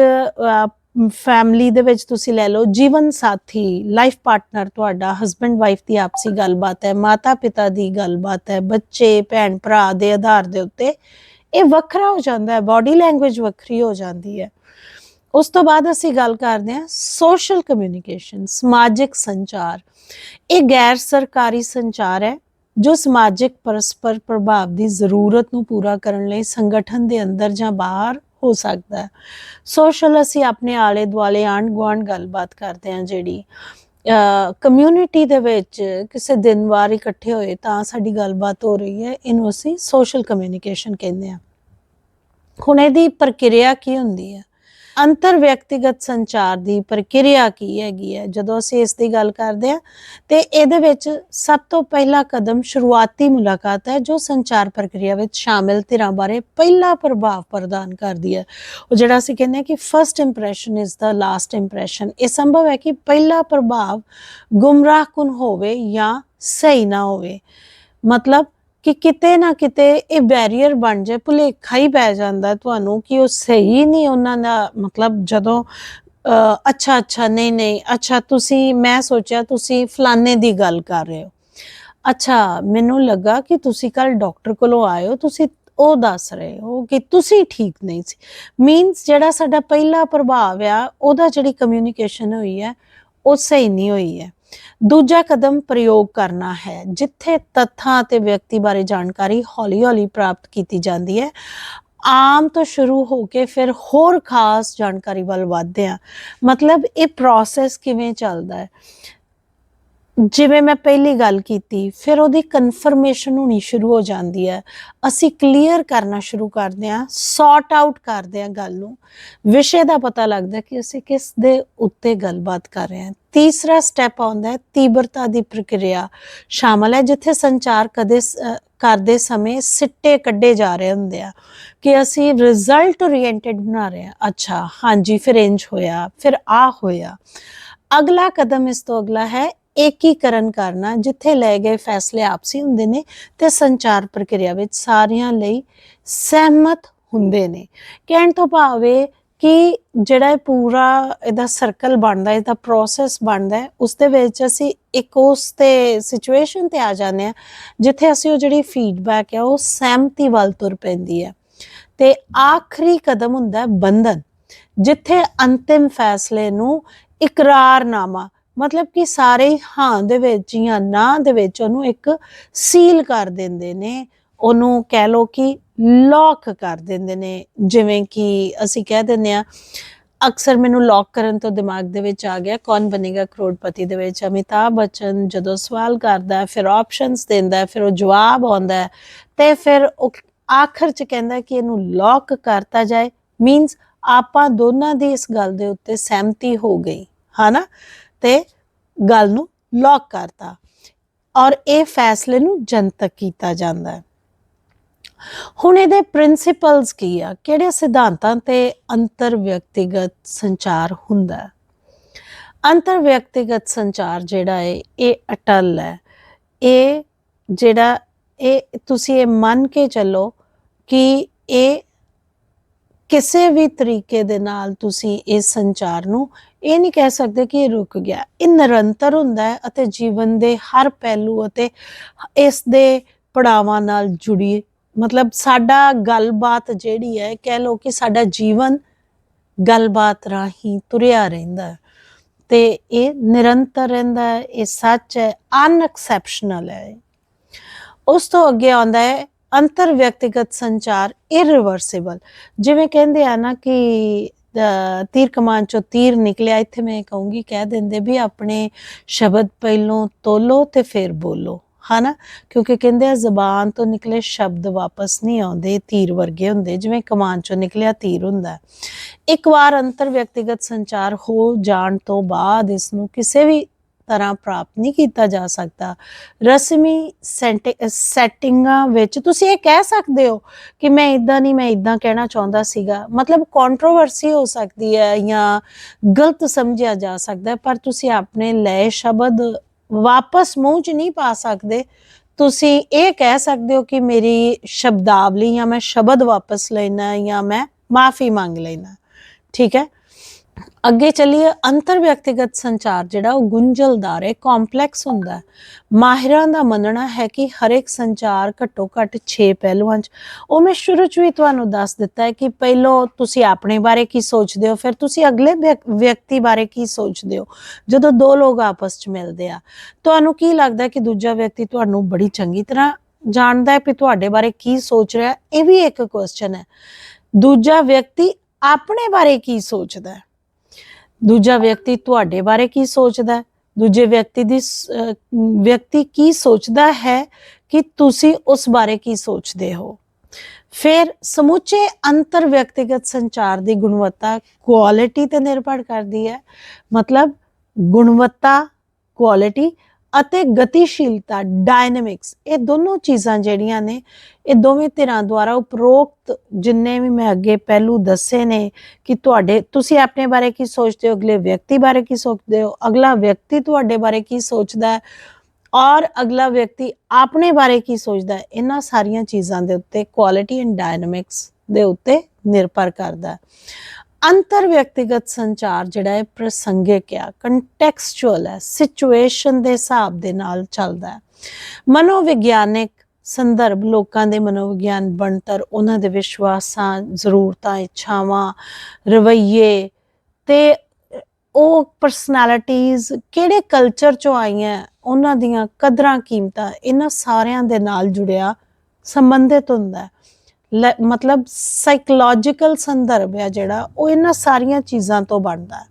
ਫੈਮਿਲੀ ਦੇ ਵਿੱਚ ਤੁਸੀਂ ਲੈ ਲਓ, ਜੀਵਨ ਸਾਥੀ ਲਾਈਫ ਪਾਰਟਨਰ ਤੁਹਾਡਾ ਹਸਬੰਡ ਵਾਈਫ ਦੀ ਆਪਸੀ ਗੱਲਬਾਤ ਹੈ ਮਾਤਾ ਪਿਤਾ ਦੀ ਗੱਲਬਾਤ ਹੈ, ਬੱਚੇ, ਭੈਣ, ਭਰਾ ਦੇ ਆਧਾਰ ਦੇ ਉੱਤੇ ਇਹ ਵੱਖਰਾ ਹੋ ਜਾਂਦਾ ਹੈ ਬਾਡੀ ਲੈਂਗੁਏਜ ਵੱਖਰੀ ਹੋ ਜਾਂਦੀ ਹੈ। ਉਸ ਤੋਂ ਬਾਅਦ ਅਸੀਂ ਗੱਲ ਕਰਦੇ ਹਾਂ ਸੋਸ਼ਲ ਕਮਿਊਨੀਕੇਸ਼ਨ ਸਮਾਜਿਕ ਸੰਚਾਰ। ਇਹ ਗੈਰ ਸਰਕਾਰੀ ਸੰਚਾਰ ਹੈ, ਜੋ ਸਮਾਜਿਕ ਪਰਸਪਰ ਪ੍ਰਭਾਵ ਦੀ ਜ਼ਰੂਰਤ ਨੂੰ ਪੂਰਾ ਕਰਨ ਲਈ ਸੰਗਠਨ ਦੇ ਅੰਦਰ ਜਾਂ ਬਾਹਰ ਹੋ ਸਕਦਾ ਹੈ। ਸੋਸ਼ਲ ਅਸੀਂ ਆਪਣੇ ਆਲੇ ਦੁਆਲੇ ਆਂਢ ਗੁਆਂਢ ਗੱਲਬਾਤ ਕਰਦੇ ਹਾਂ ਜਿਹੜੀ ਕਮਿਊਨਿਟੀ ਦੇ ਵਿੱਚ ਕਿਸੇ ਦਿਨ ਵਾਰ ਇਕੱਠੇ ਹੋਏ ਤਾਂ ਸਾਡੀ ਗੱਲਬਾਤ ਹੋ ਰਹੀ ਹੈ, ਇਹਨੂੰ ਅਸੀਂ ਸੋਸ਼ਲ ਕਮਿਊਨੀਕੇਸ਼ਨ ਕਹਿੰਦੇ ਹਾਂ। ਹੁਣ ਇਹਦੀ ਪ੍ਰਕਿਰਿਆ ਕੀ ਹੁੰਦੀ ਹੈ? ਅੰਤਰ ਵਿਅਕਤੀਗਤ ਸੰਚਾਰ ਦੀ ਪ੍ਰਕਿਰਿਆ ਕੀ ਹੈਗੀ ਹੈ? ਜਦੋਂ ਅਸੀਂ ਇਸ ਦੀ ਗੱਲ ਕਰਦੇ ਹਾਂ, ਤੇ ਇਹਦੇ ਵਿੱਚ ਸਭ ਤੋਂ ਪਹਿਲਾ ਕਦਮ ਸ਼ੁਰੂਆਤੀ ਮੁਲਾਕਾਤ ਹੈ, ਜੋ ਸੰਚਾਰ ਪ੍ਰਕਿਰਿਆ ਵਿੱਚ ਸ਼ਾਮਿਲ ਧਿਰਾਂ ਬਾਰੇ ਪਹਿਲਾ ਪ੍ਰਭਾਵ ਪ੍ਰਦਾਨ ਕਰਦੀ ਹੈ। ਉਹ ਜਿਹੜਾ ਅਸੀਂ ਕਹਿੰਦੇ ਹਾਂ ਕਿ first impression is the last impression ਇਹ ਸੰਭਵ ਹੈ ਕਿ ਪਹਿਲਾ ਪ੍ਰਭਾਵ ਗੁੰਮਰਾਹਕੁਨ ਹੋਵੇ ਜਾਂ ਸਹੀ ਨਾ ਹੋਵੇ। ਮਤਲਬ ਕਿ ਕਿਤੇ ਨਾ ਕਿਤੇ ਇਹ ਬੈਰੀਅਰ ਬਣ ਜਾਏ, ਭੁਲੇਖਾ ਹੀ ਪੈ ਜਾਂਦਾ ਤੁਹਾਨੂੰ ਕਿ ਉਹ ਸਹੀ ਨਹੀਂ ਉਹਨਾਂ ਦਾ ਮਤਲਬ ਜਦੋਂ ਅੱਛਾ ਅੱਛਾ, ਨਹੀਂ ਨਹੀਂ, ਅੱਛਾ, ਤੁਸੀਂ, ਮੈਂ ਸੋਚਿਆ ਤੁਸੀਂ ਫਲਾਣੇ ਦੀ ਗੱਲ ਕਰ ਰਹੇ ਹੋ। ਅੱਛਾ, ਮੈਨੂੰ ਲੱਗਾ ਕਿ ਤੁਸੀਂ ਕੱਲ ਡਾਕਟਰ ਕੋਲੋਂ ਆਏ ਹੋ, ਤੁਸੀਂ ਉਹ ਦੱਸ ਰਹੇ ਹੋ ਕਿ ਤੁਸੀਂ ਠੀਕ ਨਹੀਂ ਸੀ। ਮੀਨਸ ਜਿਹੜਾ ਸਾਡਾ ਪਹਿਲਾ ਪ੍ਰਭਾਵ ਆ, ਉਹਦਾ ਜਿਹੜੀ ਕਮਿਊਨੀਕੇਸ਼ਨ ਹੋਈ ਹੈ, ਉਹ ਸਹੀ ਨਹੀਂ ਹੋਈ ਹੈ। ਦੂਜਾ ਕਦਮ ਪ੍ਰਯੋਗ ਕਰਨਾ ਹੈ, ਜਿੱਥੇ ਤੱਥਾਂ ਅਤੇ ਵਿਅਕਤੀ ਬਾਰੇ ਜਾਣਕਾਰੀ ਹੌਲੀ-ਹੌਲੀ ਪ੍ਰਾਪਤ ਕੀਤੀ ਜਾਂਦੀ ਹੈ। ਆਮ ਤੋਂ ਸ਼ੁਰੂ ਹੋ ਕੇ ਫਿਰ ਹੋਰ ਖਾਸ ਜਾਣਕਾਰੀ ਵੱਲ ਵਧਦੇ ਆ ਮਤਲਬ ਇਹ ਪ੍ਰੋਸੈਸ ਕਿਵੇਂ ਚੱਲਦਾ ਹੈ? ਜਿਵੇਂ ਮੈਂ ਪਹਿਲੀ ਗੱਲ ਕੀਤੀ, ਫਿਰ ਉਹਦੀ ਕਨਫਰਮੇਸ਼ਨ ਹੋਣੀ ਸ਼ੁਰੂ ਹੋ ਜਾਂਦੀ ਹੈ। ਅਸੀਂ ਕਲੀਅਰ ਕਰਨਾ ਸ਼ੁਰੂ ਕਰਦੇ ਹਾਂ ਸੌਰਟ ਆਊਟ ਕਰਦੇ ਹਾਂ ਗੱਲ ਨੂੰ। ਵਿਸ਼ੇ ਦਾ ਪਤਾ ਲੱਗਦਾ ਕਿ ਅਸੀਂ ਕਿਸ ਦੇ ਉੱਤੇ ਗੱਲਬਾਤ ਕਰ ਰਹੇ ਹਾਂ। ਤੀਸਰਾ ਸਟੈਪ ਆਉਂਦਾ ਹੈ, ਤੀਬਰਤਾ ਦੀ ਪ੍ਰਕਿਰਿਆ ਸ਼ਾਮਲ ਹੈ, ਜਿੱਥੇ ਸੰਚਾਰ ਕਦੇ ਸ- ਕਰਦੇ ਸਮੇਂ ਸਿੱਟੇ ਕੱਢੇ ਜਾ ਰਹੇ ਹੁੰਦੇ ਆ ਕਿ ਅਸੀਂ ਰਿਜ਼ਲਟ ਓਰੀਐਂਟਡ ਬਣਾ ਰਹੇ ਹਾਂ। ਅੱਛਾ, ਹਾਂਜੀ, ਫਿਰ ਇੰਜ ਹੋਇਆ, ਫਿਰ ਆ ਹੋਇਆ। ਅਗਲਾ ਕਦਮ ਇਸ ਤੋਂ ਅਗਲਾ ਹੈ ਏਕੀਕਰਨ ਕਰਨਾ, ਜਿੱਥੇ ਲਏ ਗਏ ਫੈਸਲੇ ਆਪਸੀ ਹੁੰਦੇ ਨੇ ਤੇ ਸੰਚਾਰ ਪ੍ਰਕਿਰਿਆ ਵਿੱਚ ਸਾਰਿਆਂ ਲਈ ਸਹਿਮਤ ਹੁੰਦੇ ਨੇ। ਕਹਿਣ ਤੋਂ ਭਾਵ ਇਹ ਕਿ ਜਿਹੜਾ ਪੂਰਾ ਇਹਦਾ ਸਰਕਲ ਬਣਦਾ, ਇਹਦਾ ਪ੍ਰੋਸੈਸ ਬਣਦਾ ਉਸ ਦੇ ਵਿੱਚ ਅਸੀਂ ਇੱਕ ਉਸ ਤੇ ਸਿਚੁਏਸ਼ਨ ਤੇ ਆ ਜਾਂਦੇ ਆ ਜਿੱਥੇ ਅਸੀਂ ਉਹ ਜਿਹੜੀ ਫੀਡਬੈਕ ਹੈ, ਉਹ ਸਹਿਮਤੀ ਵੱਲ ਤੁਰ ਪੈਂਦੀ ਹੈ। ਤੇ ਆਖਰੀ ਕਦਮ ਹੁੰਦਾ ਬੰਧਨ, ਜਿੱਥੇ ਅੰਤਿਮ ਫੈਸਲੇ ਨੂੰ ਇਕਰਾਰਨਾਮਾ ਮਤਲਬ ਕਿ ਸਾਰੇ ਹਾਂ ਦੇ ਵਿੱਚ ਜਾਂ ਨਾ ਦੇ ਵਿੱਚ ਉਹਨੂੰ ਇੱਕ ਸੀਲ ਕਰ ਦਿੰਦੇ ਨੇ, ਉਹਨੂੰ ਕਹਿ ਲੋ ਕਿ ਲੌਕ ਕਰ ਦਿੰਦੇ ਨੇ। ਜਿਵੇਂ ਕਿ ਅਸੀਂ ਕਹਿ ਦਿੰਦੇ ਆ ਅਕਸਰ ਮੈਨੂੰ ਲੌਕ ਕਰਨ ਤੋਂ ਦਿਮਾਗ ਦੇ ਵਿੱਚ ਆ ਗਿਆ, ਕੌਣ ਬਣੇਗਾ ਕਰੋੜਪਤੀ ਦੇ ਵਿੱਚ? ਅਮਿਤਾਭ ਬੱਚਨ ਜਦੋਂ ਸਵਾਲ ਕਰਦਾ, ਫਿਰ ਆਪਸ਼ਨਸ ਦਿੰਦਾ, ਫਿਰ ਉਹ ਜਵਾਬ ਆਉਂਦਾ ਤੇ ਫਿਰ ਉਹ ਆਖਰ ਚ ਕਹਿੰਦਾ ਕਿ ਇਹਨੂੰ ਲੌਕ ਕਰਤਾ ਜਾਏ। ਮੀਨਸ ਆਪਾਂ ਦੋਨਾਂ ਦੀ ਇਸ ਗੱਲ ਦੇ ਉੱਤੇ ਸਹਿਮਤੀ ਹੋ ਗਈ, ਹਨਾ? ਤੇ ਗੱਲ ਨੂੰ ਲੌਕ ਕਰਤਾ। ਔਰ ਇਹ ਫੈਸਲੇ ਨੂੰ ਜਨਤਕ ਕੀਤਾ ਜਾਂਦਾ ਹੈ। ਹੁਣ ਇਹਦੇ ਪ੍ਰਿੰਸੀਪਲਸ ਕੀ ਆ? ਕਿਹੜੇ ਸਿਧਾਂਤਾਂ ਤੇ ਅੰਤਰ ਵਿਅਕਤੀਗਤ ਸੰਚਾਰ ਹੁੰਦਾ ਹੈ? ਅੰਤਰ ਵਿਅਕਤੀਗਤ ਸੰਚਾਰ ਜਿਹੜਾ ਹੈ, ਇਹ ਅਟਲ ਹੈ। ਇਹ ਜਿਹੜਾ, ਇਹ ਤੁਸੀਂ ਇਹ ਮੰਨ ਕੇ ਚੱਲੋ ਕਿ ਇਹ ਕਿਸੇ ਵੀ ਤਰੀਕੇ ਦੇ ਨਾਲ ਤੁਸੀਂ ਇਸ ਸੰਚਾਰ ਨੂੰ ਇਹ ਨਹੀਂ ਕਹਿ ਸਕਦੇ ਕਿ ਇਹ ਰੁਕ ਗਿਆ। ਇਹ ਨਿਰੰਤਰ ਹੁੰਦਾ ਹੈ ਅਤੇ ਜੀਵਨ ਦੇ ਹਰ ਪਹਿਲੂ ਅਤੇ ਇਸ ਦੇ ਪੜਾਵਾਂ ਨਾਲ ਜੁੜੀ, ਮਤਲਬ ਸਾਡਾ ਗੱਲਬਾਤ ਜਿਹੜੀ ਹੈ, ਕਹਿ ਲਓ ਕਿ ਸਾਡਾ ਜੀਵਨ ਗੱਲਬਾਤ ਰਾਹੀਂ ਤੁਰਿਆ ਰਹਿੰਦਾ ਹੈ। ਤੇ ਇਹ ਨਿਰੰਤਰ ਰਹਿੰਦਾ ਹੈ, ਇਹ ਸੱਚ ਹੈ ਅਨਐਕਸੈਪਸ਼ਨਲ ਹੈ। ਉਸ ਤੋਂ ਅੱਗੇ ਆਉਂਦਾ ਹੈ, ਅੰਤਰ ਵਿਅਕਤੀਗਤ ਸੰਚਾਰ ਇਰਰਿਵਰਸੀਬਲ ਜਿਵੇਂ ਕਹਿੰਦੇ ਆ ਨਾ ਕਿ ਤੀਰ ਕਮਾਨ ਚੋਂ ਤੀਰ ਨਿਕਲਿਆ, ਇੱਥੇ ਮੈਂ ਕਹੂੰਗੀ, ਕਹਿ ਦਿੰਦੇ ਵੀ ਆਪਣੇ ਸ਼ਬਦ ਪਹਿਲੋਂ ਤੋਲੋ ਤੇ ਫਿਰ ਬੋਲੋ, ਹਨਾ? ਕਿਉਂਕਿ ਕਹਿੰਦੇ ਆ, ਜ਼ਬਾਨ ਤੋਂ ਨਿਕਲੇ ਸ਼ਬਦ ਵਾਪਸ ਨਹੀਂ ਆਉਂਦੇ, ਤੀਰ ਵਰਗੇ ਹੁੰਦੇ, ਜਿਵੇਂ ਕਮਾਨ ਚੋਂ ਨਿਕਲਿਆ ਤੀਰ ਹੁੰਦਾ। ਇੱਕ ਵਾਰ ਅੰਤਰ ਵਿਅਕਤੀਗਤ ਸੰਚਾਰ ਹੋ ਜਾਣ ਤੋਂ ਬਾਅਦ ਇਸ ਨੂੰ ਕਿਸੇ ਵੀ ਤਰ੍ਹਾਂ ਪ੍ਰਾਪਤ ਨਹੀਂ ਕੀਤਾ ਜਾ ਸਕਦਾ। ਰਸਮੀ ਸੈਟਿੰਗਾਂ ਵਿੱਚ ਤੁਸੀਂ ਇਹ ਕਹਿ ਸਕਦੇ ਹੋ ਕਿ ਮੈਂ ਇਦਾਂ ਨਹੀਂ, ਮੈਂ ਇਦਾਂ ਕਹਿਣਾ ਚਾਹੁੰਦਾ ਸੀਗਾ। ਮਤਲਬ ਕੰਟਰੋਵਰਸੀ ਹੋ ਸਕਦੀ ਹੈ ਜਾਂ ਗਲਤ ਸਮਝਿਆ ਜਾ ਸਕਦਾ ਪਰ ਤੁਸੀਂ ਆਪਣੇ ਲਏ ਸ਼ਬਦ ਵਾਪਸ ਮੂੰਹ 'ਚ ਨਹੀਂ ਪਾ ਸਕਦੇ। ਤੁਸੀਂ ਇਹ ਕਹਿ ਸਕਦੇ ਹੋ ਕਿ ਮੇਰੀ ਸ਼ਬਦਾਵਲੀ ਜਾਂ ਮੈਂ ਸ਼ਬਦ ਵਾਪਸ ਲੈਣਾ ਜਾਂ ਮੈਂ ਮਾਫੀ ਮੰਗ ਲੈਣਾ। ਠੀਕ ਹੈ? ਅੱਗੇ ਚੱਲੀਏ, ਅੰਤਰ ਵਿਅਕਤੀਗਤ ਸੰਚਾਰ ਜਿਹੜਾ ਉਹ ਗੁੰਝਲਦਾਰ ਹੈ ਕੰਪਲੈਕਸ ਹੁੰਦਾ ਹੈ। ਮਾਹਿਰਾਂ ਦਾ ਮੰਨਣਾ ਹੈ ਕਿ ਹਰੇਕ ਸੰਚਾਰ ਘੱਟੋ ਘੱਟ 6 ਪਹਿਲੂਆਂ 'ਚ। ਉਹ ਮੈਂ ਸ਼ੁਰੂ 'ਚ ਵੀ ਤੁਹਾਨੂੰ ਦੱਸ ਦਿੱਤਾ ਹੈ ਕਿ ਪਹਿਲੋਂ ਤੁਸੀਂ ਆਪਣੇ ਬਾਰੇ ਕੀ ਸੋਚਦੇ ਹੋ, ਫਿਰ ਤੁਸੀਂ ਅਗਲੇ ਵਿਅਕ- ਵਿਅਕਤੀ ਬਾਰੇ ਕੀ ਸੋਚਦੇ ਹੋ, ਜਦੋਂ ਦੋ ਲੋਕ ਆਪਸ 'ਚ ਮਿਲਦੇ ਆ। ਤੁਹਾਨੂੰ ਕੀ ਲੱਗਦਾ ਕਿ ਦੂਜਾ ਵਿਅਕਤੀ ਤੁਹਾਨੂੰ ਬੜੀ ਚੰਗੀ ਤਰ੍ਹਾਂ ਜਾਣਦਾ ਹੈ ਕਿ ਤੁਹਾਡੇ ਬਾਰੇ ਕੀ ਸੋਚ ਰਿਹਾ ਇਹ ਵੀ ਇੱਕ ਕੁਐਸਚਨ ਹੈ। ਦੂਜਾ ਵਿਅਕਤੀ ਆਪਣੇ ਬਾਰੇ ਕੀ ਸੋਚਦਾ ਹੈ? ਦੂਜਾ ਵਿਅਕਤੀ ਤੁਹਾਡੇ ਬਾਰੇ ਕੀ ਸੋਚਦਾ ਹੈ? ਦੂਜੇ ਵਿਅਕਤੀ ਦੀ ਵਿਅਕਤੀ ਕੀ ਸੋਚਦਾ ਹੈ ਕਿ ਤੁਸੀਂ ਉਸ ਬਾਰੇ ਕੀ ਸੋਚਦੇ ਹੋ? ਫਿਰ ਸਮੁੱਚੇ ਅੰਤਰ ਵਿਅਕਤੀਗਤ ਸੰਚਾਰ ਦੀ ਗੁਣਵੱਤਾ ਕੁਆਲਿਟੀ ਤੇ ਨਿਰਭਰ ਕਰਦੀ ਹੈ। ਮਤਲਬ ਗੁਣਵੱਤਾ ਕੁਆਲਿਟੀ ਅਤੇ ਗਤੀਸ਼ੀਲਤਾ ਡਾਇਨਾਮਿਕਸ ਇਹ ਦੋਨੋਂ ਚੀਜ਼ਾਂ ਜਿਹੜੀਆਂ ਨੇ, ਇਹ ਦੋਵੇਂ ਧਿਰਾਂ ਦੁਆਰਾ ਉਪਰੋਕਤ ਜਿੰਨੇ ਵੀ ਮੈਂ ਅੱਗੇ ਪਹਿਲੂ ਦੱਸੇ ਨੇ ਕਿ ਤੁਹਾਡੇ, ਤੁਸੀਂ ਆਪਣੇ ਬਾਰੇ ਕੀ ਸੋਚਦੇ ਹੋ, ਅਗਲੇ ਵਿਅਕਤੀ ਬਾਰੇ ਕੀ ਸੋਚਦੇ ਹੋ, ਅਗਲਾ ਵਿਅਕਤੀ ਤੁਹਾਡੇ ਬਾਰੇ ਕੀ ਸੋਚਦਾ ਹੈ, ਔਰ ਅਗਲਾ ਵਿਅਕਤੀ ਆਪਣੇ ਬਾਰੇ ਕੀ ਸੋਚਦਾ ਹੈ, ਇਹਨਾਂ ਸਾਰੀਆਂ ਚੀਜ਼ਾਂ ਦੇ ਉੱਤੇ ਕੁਆਲਿਟੀ ਐਂਡ ਡਾਇਨਾਮਿਕਸ ਦੇ ਉੱਤੇ ਨਿਰਭਰ ਕਰਦਾ ਅੰਤਰ ਵਿਅਕਤੀਗਤ ਸੰਚਾਰ ਜਿਹੜਾ ਹੈ ਪ੍ਰਸੰਗਿਕ ਆ ਕੰਟੈਕਸਚੁਅਲ ਹੈ ਸਿਚੁਏਸ਼ਨ ਦੇ ਹਿਸਾਬ ਦੇ ਨਾਲ ਚੱਲਦਾ ਹੈ। ਮਨੋਵਿਗਿਆਨਿਕ ਸੰਦਰਭ, ਲੋਕਾਂ ਦੇ ਮਨੋਵਿਗਿਆਨ ਬਣਤਰ, ਉਹਨਾਂ ਦੇ ਵਿਸ਼ਵਾਸਾਂ, ਜ਼ਰੂਰਤਾਂ, ਇੱਛਾਵਾਂ, ਰਵੱਈਏ ਤੇ ਉਹ ਪਰਸਨੈਲਿਟੀਜ਼ ਕਿਹੜੇ ਕਲਚਰ ਚੋਂ ਆਈਆਂ, ਉਹਨਾਂ ਦੀਆਂ ਕਦਰਾਂ ਕੀਮਤਾਂ ਇਹਨਾਂ ਸਾਰਿਆਂ ਦੇ ਨਾਲ ਜੁੜਿਆ, ਸੰਬੰਧਿਤ ਹੁੰਦਾ ਹੈ। ਮਤਲਬ ਸਾਈਕੋਲੋਜੀਕਲ ਸੰਦਰਭ ਹੈ ਜਿਹੜਾ, ਉਹ ਇਹਨਾਂ ਸਾਰੀਆਂ ਚੀਜ਼ਾਂ ਤੋਂ ਬਣਦਾ। ਹੈ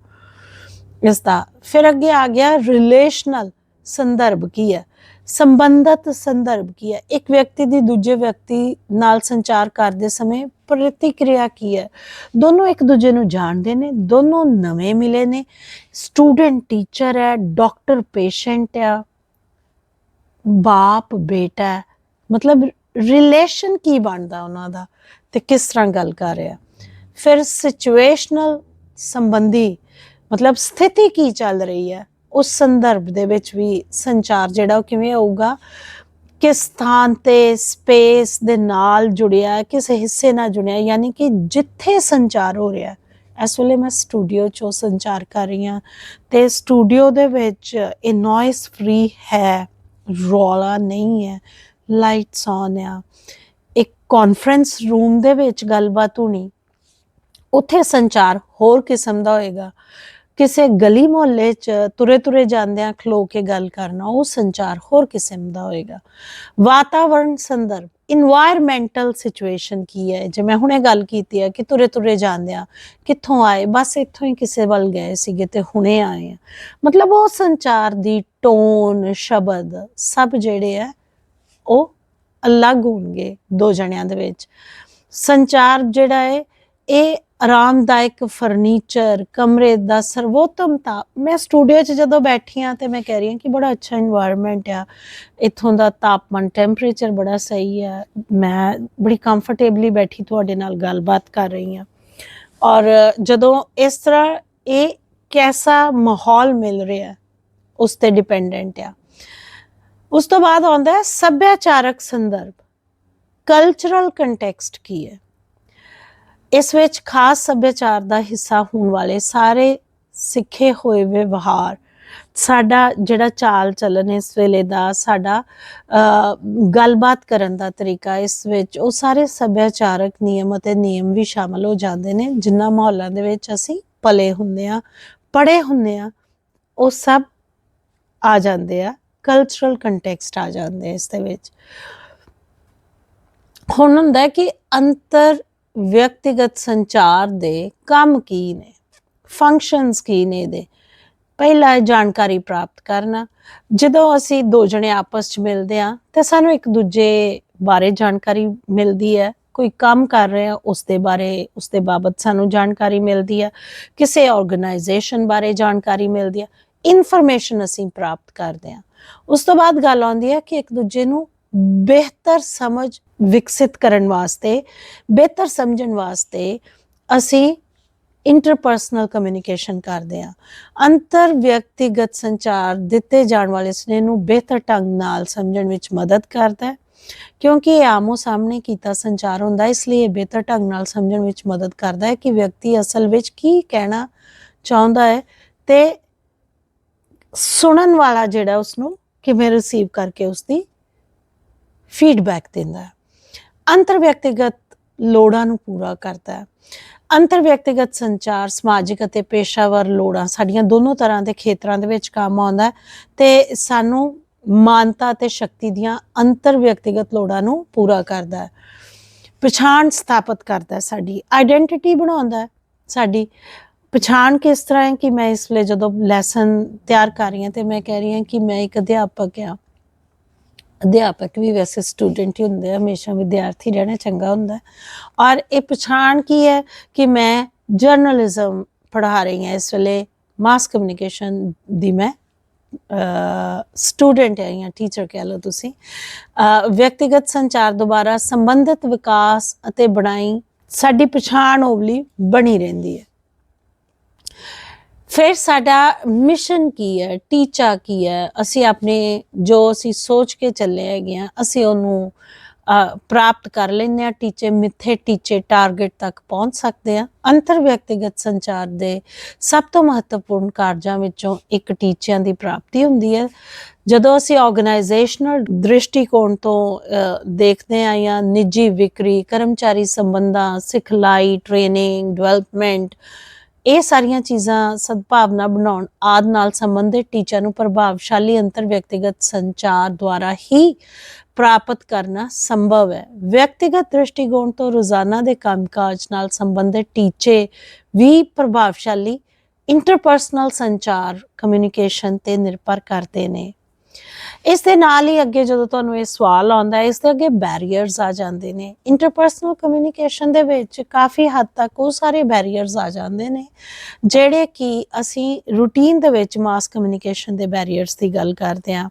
ਇਸ ਦਾ ਫਿਰ ਅੱਗੇ ਆ ਗਿਆ ਰਿਲੇਸ਼ਨਲ ਸੰਦਰਭ ਕੀ ਹੈ? ਸੰਬੰਧਤ ਸੰਦਰਭ ਕੀ ਹੈ? ਇੱਕ ਵਿਅਕਤੀ ਦੀ ਦੂਜੇ ਵਿਅਕਤੀ ਨਾਲ ਸੰਚਾਰ ਕਰਦੇ ਸਮੇਂ ਪ੍ਰਤੀਕਿਰਿਆ ਕੀ ਹੈ? ਦੋਨੋਂ ਇੱਕ ਦੂਜੇ ਨੂੰ ਜਾਣਦੇ ਨੇ, ਦੋਨੋਂ ਨਵੇਂ ਮਿਲੇ ਨੇ। ਸਟੂਡੈਂਟ ਟੀਚਰ ਹੈ ਡਾਕਟਰ ਪੇਸ਼ੈਂਟ ਹੈ ਬਾਪ, ਬੇਟਾ ਮਤਲਬ ਰਿਲੇਸ਼ਨ ਕੀ ਬਣਦਾ ਉਹਨਾਂ ਦਾ ਤੇ ਕਿਸ ਤਰ੍ਹਾਂ ਗੱਲ ਕਰ ਰਿਹਾ। ਫਿਰ ਸਿਚੁਏਸ਼ਨਲ ਸੰਬੰਧੀ ਮਤਲਬ ਸਥਿਤੀ ਕੀ ਚੱਲ ਰਹੀ ਹੈ ਉਸ ਸੰਦਰਭ ਦੇ ਵਿੱਚ ਵੀ ਸੰਚਾਰ ਜਿਹੜਾ ਉਹ ਕਿਵੇਂ ਹੋਊਗਾ ਕਿਸ ਸਥਾਨ ਤੇ ਸਪੇਸ ਦੇ ਨਾਲ ਜੁੜਿਆ ਹੈ ਕਿਸੇ ਹਿੱਸੇ ਨਾਲ ਜੁੜਿਆ ਹੈ, ਯਾਨੀ ਕਿ ਜਿੱਥੇ ਸੰਚਾਰ ਹੋ ਰਿਹਾ। ਹੈ ਇਸ ਵੇਲੇ ਮੈਂ ਸਟੂਡੀਓ 'ਚੋਂ ਸੰਚਾਰ ਕਰ ਰਹੀ ਹਾਂ ਤੇ ਸਟੂਡੀਓ ਦੇ ਵਿੱਚ ਇਹ ਨੋਇਸ ਫ੍ਰੀ ਹੈ ਰੌਲਾ ਨਹੀਂ ਹੈ। ਲਾਈਟਸ ਔਨ ਆ। ਇੱਕ ਕਾਨਫਰੰਸ ਰੂਮ ਦੇ ਵਿੱਚ ਗੱਲਬਾਤ ਹੋਣੀ, ਉੱਥੇ ਸੰਚਾਰ ਹੋਰ ਕਿਸਮ ਦਾ ਹੋਏਗਾ। ਕਿਸੇ ਗਲੀ ਮੁਹੱਲੇ 'ਚ ਤੁਰੇ ਤੁਰੇ ਜਾਂਦਿਆਂ ਖਲੋ ਕੇ ਗੱਲ ਕਰਨਾ, ਉਹ ਸੰਚਾਰ ਹੋਰ ਕਿਸਮ ਦਾ ਹੋਏਗਾ। ਵਾਤਾਵਰਣ ਸੰਦਰਭ ਇਨਵਾਇਰਮੈਂਟਲ ਸਿਚੁਏਸ਼ਨ ਕੀ ਹੈ? ਜੇ ਮੈਂ ਹੁਣੇ ਗੱਲ ਕੀਤੀ ਹੈ ਕਿ ਤੁਰੇ ਤੁਰੇ ਜਾਂਦਿਆਂ ਕਿੱਥੋਂ ਆਏ, ਬਸ ਇੱਥੋਂ ਹੀ ਕਿਸੇ ਵੱਲ ਗਏ ਸੀਗੇ ਤੇ ਹੁਣੇ ਆਏ ਆ। ਮਤਲਬ ਉਹ ਸੰਚਾਰ ਦੀ ਟੋਨ ਸ਼ਬਦ, ਸਭ ਜਿਹੜੇ ਆ ਉਹ ਅਲੱਗ ਹੋਣਗੇ ਦੋ ਜਣਿਆਂ ਦੇ ਵਿੱਚ। ਸੰਚਾਰ ਜਿਹੜਾ ਹੈ, ਇਹ ਆਰਾਮਦਾਇਕ ਫਰਨੀਚਰ, ਕਮਰੇ ਦਾ ਸਰਵੋਤਮ ਤਾਪ ਮੈਂ ਸਟੂਡੀਓ 'ਚ ਜਦੋਂ ਬੈਠੀ ਆ ਤੇ ਮੈਂ ਕਹਿ ਰਹੀ ਹਾਂ ਕਿ ਬੜਾ ਅੱਛਾ এনवायरमेंट ਆ। ਇੱਥੋਂ ਦਾ ਤਾਪਮਾਨ ਟੈਂਪਰੇਚਰ ਬੜਾ ਸਹੀ ਆ। ਮੈਂ ਬੜੀ ਕੰਫਰਟੇਬਲੀ ਬੈਠੀ ਤੁਹਾਡੇ ਨਾਲ ਗੱਲਬਾਤ ਕਰ ਰਹੀ ਆ ਔਰ ਜਦੋਂ ਇਸ ਤਰ੍ਹਾਂ ਇਹ ਕੈਸਾ ਮਾਹੌਲ ਮਿਲ ਰਿਹਾ, ਉਸ ਤੇ ਡਿਪੈਂਡੈਂਟ ਆ। ਉਸ ਤੋਂ ਬਾਅਦ ਆਉਂਦਾ ਹੈ ਸੱਭਿਆਚਾਰਕ ਸੰਦਰਭ ਕਲਚਰਲ ਕੰਟੈਕਸਟ ਕੀ ਹੈ? ਇਸ ਵਿੱਚ ਖਾਸ ਸੱਭਿਆਚਾਰ ਦਾ ਹਿੱਸਾ ਹੋਣ ਵਾਲੇ ਸਾਰੇ ਸਿੱਖੇ ਹੋਏ ਵਿਵਹਾਰ, ਸਾਡਾ ਜਿਹੜਾ ਚਾਲ ਚੱਲਨ ਇਸ ਵੇਲੇ ਦਾ, ਸਾਡਾ ਗੱਲਬਾਤ ਕਰਨ ਦਾ ਤਰੀਕਾ ਇਸ ਵਿੱਚ, ਉਹ ਸਾਰੇ ਸੱਭਿਆਚਾਰਕ ਨਿਯਮ ਅਤੇ ਨਿਯਮ ਵੀ ਸ਼ਾਮਲ ਹੋ ਜਾਂਦੇ ਨੇ ਜਿਨ੍ਹਾਂ ਮਾਹੌਲਾਂ ਦੇ ਵਿੱਚ ਅਸੀਂ ਪਲੇ ਹੁੰਦੇ ਆ ਪੜੇ ਹੁੰਦੇ ਆ ਉਹ ਸਭ ਆ ਜਾਂਦੇ ਆ। ਕਲਚਰਲ ਕੰਟੈਕਸਟ ਆ ਜਾਂਦੇ ਇਸ ਦੇ ਵਿੱਚ। ਹੁਣ ਹੁੰਦਾ ਕਿ ਅੰਤਰ ਵਿਅਕਤੀਗਤ ਸੰਚਾਰ ਦੇ ਕੰਮ ਕੀ ਨੇ? ਫੰਕਸ਼ਨਸ ਕੀ ਨੇ ਇਹਦੇ? ਪਹਿਲਾ ਹੈ ਜਾਣਕਾਰੀ ਪ੍ਰਾਪਤ ਕਰਨਾ। ਜਦੋਂ ਅਸੀਂ ਦੋ ਜਣੇ ਆਪਸ 'ਚ ਮਿਲਦੇ ਆ ਤਾਂ ਸਾਨੂੰ ਇੱਕ ਦੂਜੇ ਬਾਰੇ ਜਾਣਕਾਰੀ ਮਿਲਦੀ ਹੈ। ਕੋਈ ਕੰਮ ਕਰ ਰਹੇ ਆ ਉਸ ਦੇ ਬਾਰੇ, ਉਸ ਦੇ ਬਾਬਤ ਸਾਨੂੰ ਜਾਣਕਾਰੀ ਮਿਲਦੀ ਹੈ। ਕਿਸੇ ਆਰਗੇਨਾਈਜੇਸ਼ਨ ਬਾਰੇ ਜਾਣਕਾਰੀ ਮਿਲਦੀ ਹੈ। ਇਨਫੋਰਮੇਸ਼ਨ ਅਸੀਂ ਪ੍ਰਾਪਤ ਕਰਦੇ ਆ ਉਸ ਤੋਂ ਬਾਅਦ ਗੱਲ ਆਉਂਦੀ ਹੈ ਕਿ ਇੱਕ ਦੂਜੇ ਨੂੰ ਬਿਹਤਰ ਸਮਝ ਵਿਕਸਿਤ ਕਰਨ ਵਾਸਤੇ, ਬਿਹਤਰ ਸਮਝਣ ਵਾਸਤੇ ਅਸੀਂ ਇੰਟਰਪਰਸਨਲ ਕਮਿਊਨੀਕੇਸ਼ਨ ਕਰਦੇ ਆ ਅੰਤਰ ਵਿਅਕਤੀਗਤ ਸੰਚਾਰ ਦਿੱਤੇ ਜਾਣ ਵਾਲੇ ਸਨੇਹ ਨੂੰ ਬਿਹਤਰ ਢੰਗ ਨਾਲ ਸਮਝਣ ਵਿੱਚ ਮਦਦ ਕਰਦਾ ਹੈ, ਕਿਉਂਕਿ ਇਹ ਆਮੋ ਸਾਹਮਣੇ ਕੀਤਾ ਸੰਚਾਰ ਹੁੰਦਾ ਇਸ ਲਈ ਇਹ ਬਿਹਤਰ ਢੰਗ ਨਾਲ ਸਮਝਣ ਵਿੱਚ ਮਦਦ ਕਰਦਾ ਹੈ ਕਿ ਵਿਅਕਤੀ ਅਸਲ ਵਿੱਚ ਕੀ ਕਹਿਣਾ ਚਾਹੁੰਦਾ ਹੈ ਤੇ ਸੁਣਨ ਵਾਲਾ ਜਿਹੜਾ ਉਸ ਨੂੰ ਕਿਵੇਂ ਰਿਸੀਵ ਕਰਕੇ ਉਸ ਦੀ ਫੀਡਬੈਕ ਦਿੰਦਾ ਹੈ। ਅੰਤਰ ਵਿਅਕਤੀਗਤ ਲੋੜਾਂ ਨੂੰ ਪੂਰਾ ਕਰਦਾ ਹੈ। ਅੰਤਰ ਵਿਅਕਤੀਗਤ ਸੰਚਾਰ, ਸਮਾਜਿਕ ਅਤੇ ਪੇਸ਼ਾਵਰ ਲੋੜਾਂ ਸਾਡੀਆਂ ਦੋਨੋਂ ਤਰ੍ਹਾਂ ਦੇ ਖੇਤਰਾਂ ਦੇ ਵਿੱਚ ਕੰਮ ਆਉਂਦਾ ਹੈ ਤੇ ਸਾਨੂੰ ਮਾਨਤਾ ਅਤੇ ਸ਼ਕਤੀ ਦੀਆਂ ਅੰਤਰ ਵਿਅਕਤੀਗਤ ਲੋੜਾਂ ਨੂੰ ਪੂਰਾ ਕਰਦਾ ਹੈ। ਪਛਾਣ ਸਥਾਪਿਤ ਕਰਦਾ ਸਾਡੀ ਆਇਡੈਂਟੀਟੀ ਬਣਾਉਂਦਾ ਸਾਡੀ ਪਛਾਣ ਕਿਸ ਤਰ੍ਹਾਂ ਹੈ ਕਿ ਮੈਂ ਇਸ ਵੇਲੇ ਜਦੋਂ ਲੈਸਨ ਤਿਆਰ ਕਰ ਰਹੀ ਹਾਂ ਤੇ ਮੈਂ ਕਹਿ ਰਹੀ ਹਾਂ ਕਿ ਮੈਂ ਇੱਕ ਅਧਿਆਪਕ ਹਾਂ। ਅਧਿਆਪਕ ਵੀ ਵੈਸੇ ਸਟੂਡੈਂਟ ਹੀ ਹੁੰਦੇ ਆ, ਹਮੇਸ਼ਾ ਵਿਦਿਆਰਥੀ ਰਹਿਣਾ ਚੰਗਾ ਹੁੰਦਾ ਔਰ ਇਹ ਪਛਾਣ ਕੀ ਹੈ ਕਿ ਮੈਂ ਜਰਨਲਿਜ਼ਮ ਪੜ੍ਹਾ ਰਹੀ ਹਾਂ ਇਸ ਵੇਲੇ ਮਾਸ ਕਮਿਊਨੀਕੇਸ਼ਨ ਦੀ ਮੈਂ ਸਟੂਡੈਂਟ ਹੈ ਜਾਂ ਟੀਚਰ ਕਹਿ ਲਓ ਤੁਸੀਂ। ਵਿਅਕਤੀਗਤ ਸੰਚਾਰ ਦੁਆਰਾ ਸੰਬੰਧਿਤ ਵਿਕਾਸ ਅਤੇ ਬਣਾਈ, ਸਾਡੀ ਪਛਾਣ ਓਵਲੀ ਬਣੀ ਰਹਿੰਦੀ ਹੈ। ਫਿਰ ਸਾਡਾ ਮਿਸ਼ਨ ਕੀ ਹੈ? ਟੀਚਾ ਕੀ ਹੈ? ਅਸੀਂ ਆਪਣੇ ਜੋ ਅਸੀਂ ਸੋਚ ਕੇ ਚੱਲੇ ਹੈਗੇ ਆ ਅਸੀਂ ਉਹਨੂੰ ਪ੍ਰਾਪਤ ਕਰ ਲੈਂਦੇ ਆ ਟੀਚੇ ਮਿੱਥੇ ਟੀਚੇ ਟਾਰਗੇਟ ਤੱਕ ਪਹੁੰਚ ਸਕਦੇ ਆ ਅੰਤਰ ਵਿਅਕਤੀਗਤ ਸੰਚਾਰ ਦੇ ਸਭ ਤੋਂ ਮਹੱਤਵਪੂਰਨ ਕਾਰਜਾਂ ਵਿੱਚੋਂ ਇੱਕ ਟੀਚਿਆਂ ਦੀ ਪ੍ਰਾਪਤੀ ਹੁੰਦੀ ਹੈ। ਜਦੋਂ ਅਸੀਂ ਆਰਗੇਨਾਈਜੇਸ਼ਨਲ ਦ੍ਰਿਸ਼ਟੀਕੋਣ ਤੋਂ ਦੇਖਦੇ ਆ ਜਾਂ ਨਿੱਜੀ ਵਿਕਰੀ, ਕਰਮਚਾਰੀ ਸੰਬੰਧਾਂ, ਸਿਖਲਾਈ ਟ੍ਰੇਨਿੰਗ ਡਿਵੈਲਪਮੈਂਟ ਇਹ ਸਾਰੀਆਂ ਚੀਜ਼ਾਂ ਸਦਭਾਵਨਾ ਬਣਾਉਣ, ਆਦ ਨਾਲ ਸੰਬੰਧਿਤ ਟੀਚਰ ਨੂੰ ਪ੍ਰਭਾਵਸ਼ਾਲੀ ਅੰਤਰ ਵਿਅਕਤੀਗਤ ਸੰਚਾਰ ਦੁਆਰਾ ਹੀ ਪ੍ਰਾਪਤ ਕਰਨਾ ਸੰਭਵ ਹੈ। ਵਿਅਕਤੀਗਤ ਦ੍ਰਿਸ਼ਟੀਕੋਣ ਤੋਂ ਰੋਜ਼ਾਨਾ ਦੇ ਕੰਮਕਾਜ ਨਾਲ ਸੰਬੰਧਿਤ ਟੀਚੇ ਵੀ ਪ੍ਰਭਾਵਸ਼ਾਲੀ, ਇੰਟਰਪਰਸਨਲ ਸੰਚਾਰ, ਕਮਿਊਨੀਕੇਸ਼ਨ ਤੇ ਨਿਰਭਰ ਕਰਦੇ ਨੇ। ਇਸ ਦੇ ਨਾਲ ਹੀ ਅੱਗੇ ਜਦੋਂ ਤੁਹਾਨੂੰ ਇਹ ਸਵਾਲ ਆਉਂਦਾ ਇਸ ਦੇ ਅੱਗੇ ਬੈਰੀਅਰਸ ਆ ਜਾਂਦੇ ਨੇ। ਇੰਟਰਪਰਸਨਲ ਕਮਿਊਨੀਕੇਸ਼ਨ ਦੇ ਵਿੱਚ ਕਾਫੀ ਹੱਦ ਤੱਕ ਉਹ ਸਾਰੇ ਬੈਰੀਅਰਸ ਆ ਜਾਂਦੇ ਨੇ, ਜਿਹੜੇ ਕਿ ਅਸੀਂ ਰੂਟੀਨ ਦੇ ਵਿੱਚ ਮਾਸ ਕਮਿਊਨੀਕੇਸ਼ਨ ਦੇ ਬੈਰੀਅਰਸ ਦੀ ਗੱਲ ਕਰਦੇ ਹਾਂ।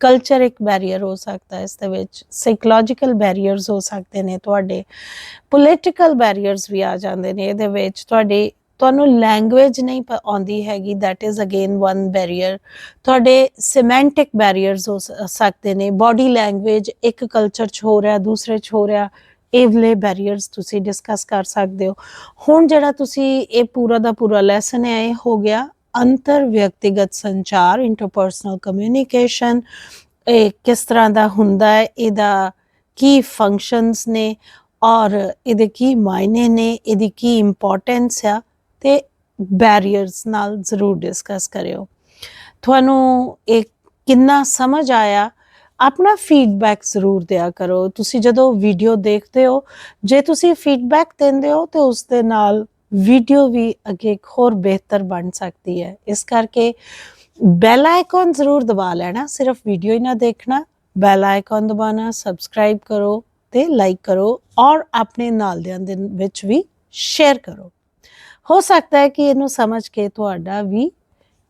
ਕਲਚਰ ਇੱਕ ਬੈਰੀਅਰ ਹੋ ਸਕਦਾ ਹੈ ਇਸ ਦੇ ਵਿੱਚ ਸਾਈਕੋਲੋਜੀਕਲ ਬੈਰੀਅਰਸ ਹੋ ਸਕਦੇ ਨੇ, ਤੁਹਾਡੇ ਪੋਲਿਟੀਕਲ ਬੈਰੀਅਰਸ ਵੀ ਆ ਜਾਂਦੇ ਨੇ, ਇਹਦੇ ਵਿੱਚ ਤੁਹਾਡੇ ਤੁਹਾਨੂੰ ਲੈਂਗੁਏਜ ਨਹੀਂ ਪ- ਆਉਂਦੀ ਹੈਗੀ, that is again one barrier ਤੁਹਾਡੇ ਸਿਮੈਂਟਿਕ ਬੈਰੀਅਰਸ ਹੋ ਸਕਦੇ ਨੇ ਬਾਡੀ ਲੈਂਗੁਏਜ ਇੱਕ ਕਲਚਰ 'ਚ ਹੋ ਰਿਹਾ, ਦੂਸਰੇ 'ਚ ਹੋ ਰਿਹਾ, ਇਹ ਵਾਲੇ ਬੈਰੀਅਰਸ ਤੁਸੀਂ ਡਿਸਕਸ ਕਰ ਸਕਦੇ ਹੋ। ਹੁਣ ਜਿਹੜਾ ਤੁਸੀਂ ਇਹ ਪੂਰਾ ਦਾ ਪੂਰਾ ਲੈਸਨ ਹੈ, ਇਹ ਹੋ ਗਿਆ ਅੰਤਰ ਵਿਅਕਤੀਗਤ ਸੰਚਾਰ ਇੰਟਰਪਰਸਨਲ ਕਮਿਊਨੀਕੇਸ਼ਨ ਇਹ ਕਿਸ ਤਰ੍ਹਾਂ ਦਾ ਹੁੰਦਾ ਹੈ, ਇਹਦਾ ਕੀ ਫੰਕਸ਼ਨਸ ਨੇ ਔਰ ਇਹਦੇ ਕੀ ਮਾਇਨੇ ਨੇ, ਇਹਦੀ ਕੀ ਇੰਪੋਰਟੈਂਸ ਆ ਤੇ ਬੈਰੀਅਰਸ ਨਾਲ ਜ਼ਰੂਰ ਡਿਸਕਸ ਕਰਿਓ। ਤੁਹਾਨੂੰ ਇਹ ਕਿੰਨਾ ਸਮਝ ਆਇਆ, ਆਪਣਾ ਫੀਡਬੈਕ ਜ਼ਰੂਰ ਦਿਆ ਕਰੋ। ਤੁਸੀਂ ਜਦੋਂ ਵੀਡੀਓ ਦੇਖਦੇ ਹੋ, ਜੇ ਤੁਸੀਂ ਫੀਡਬੈਕ ਦਿੰਦੇ ਹੋ, ਤੇ ਉਸ ਦੇ ਨਾਲ ਵੀਡੀਓ ਵੀ ਅੱਗੇ ਇੱਕ ਹੋਰ ਬਿਹਤਰ ਬਣ ਸਕਦੀ ਹੈ। ਇਸ ਕਰਕੇ ਬੈਲ ਆਈਕਨ ਜ਼ਰੂਰ ਦਬਾ ਲੈਣਾ, ਸਿਰਫ ਵੀਡੀਓ ਹੀ ਨਾ ਦੇਖਣਾ। ਬੈਲ ਆਈਕਨ ਦਬਾਣਾ ਸਬਸਕ੍ਰਾਈਬ ਕਰੋ ਤੇ ਲਾਈਕ ਕਰੋ ਔਰ ਆਪਣੇ ਨਾਲ ਦੇ ਵਿੱਚ ਵੀ ਸ਼ੇਅਰ ਕਰੋ। ਹੋ ਸਕਦਾ ਹੈ ਕਿ ਇਹਨੂੰ ਸਮਝ ਕੇ ਤੁਹਾਡਾ ਵੀ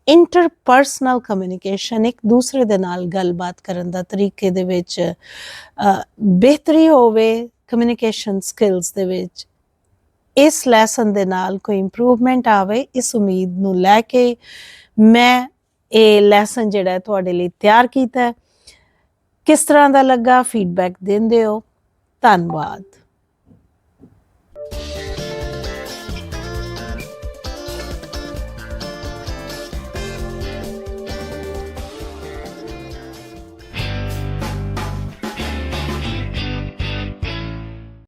ਇੰਟਰਪਰਸਨਲ ਕਮਿਊਨੀਕੇਸ਼ਨ ਇੱਕ ਦੂਸਰੇ ਦੇ ਨਾਲ ਗੱਲਬਾਤ ਕਰਨ ਦਾ ਤਰੀਕੇ ਦੇ ਵਿੱਚ ਬਿਹਤਰੀ ਹੋਵੇ ਕਮਿਊਨੀਕੇਸ਼ਨ ਸਕਿੱਲਸ ਦੇ ਵਿੱਚ, ਇਸ ਲੈਸਨ ਦੇ ਨਾਲ ਕੋਈ ਇੰਪਰੂਵਮੈਂਟ ਆਵੇ, ਇਸ ਉਮੀਦ ਨੂੰ ਲੈ ਕੇ ਮੈਂ ਇਹ ਲੈਸਨ ਜਿਹੜਾ ਤੁਹਾਡੇ ਲਈ ਤਿਆਰ ਕੀਤਾ ਕਿਸ ਤਰ੍ਹਾਂ ਦਾ ਲੱਗਾ? ਫੀਡਬੈਕ ਦਿੰਦੇ ਹੋ। ਧੰਨਵਾਦ।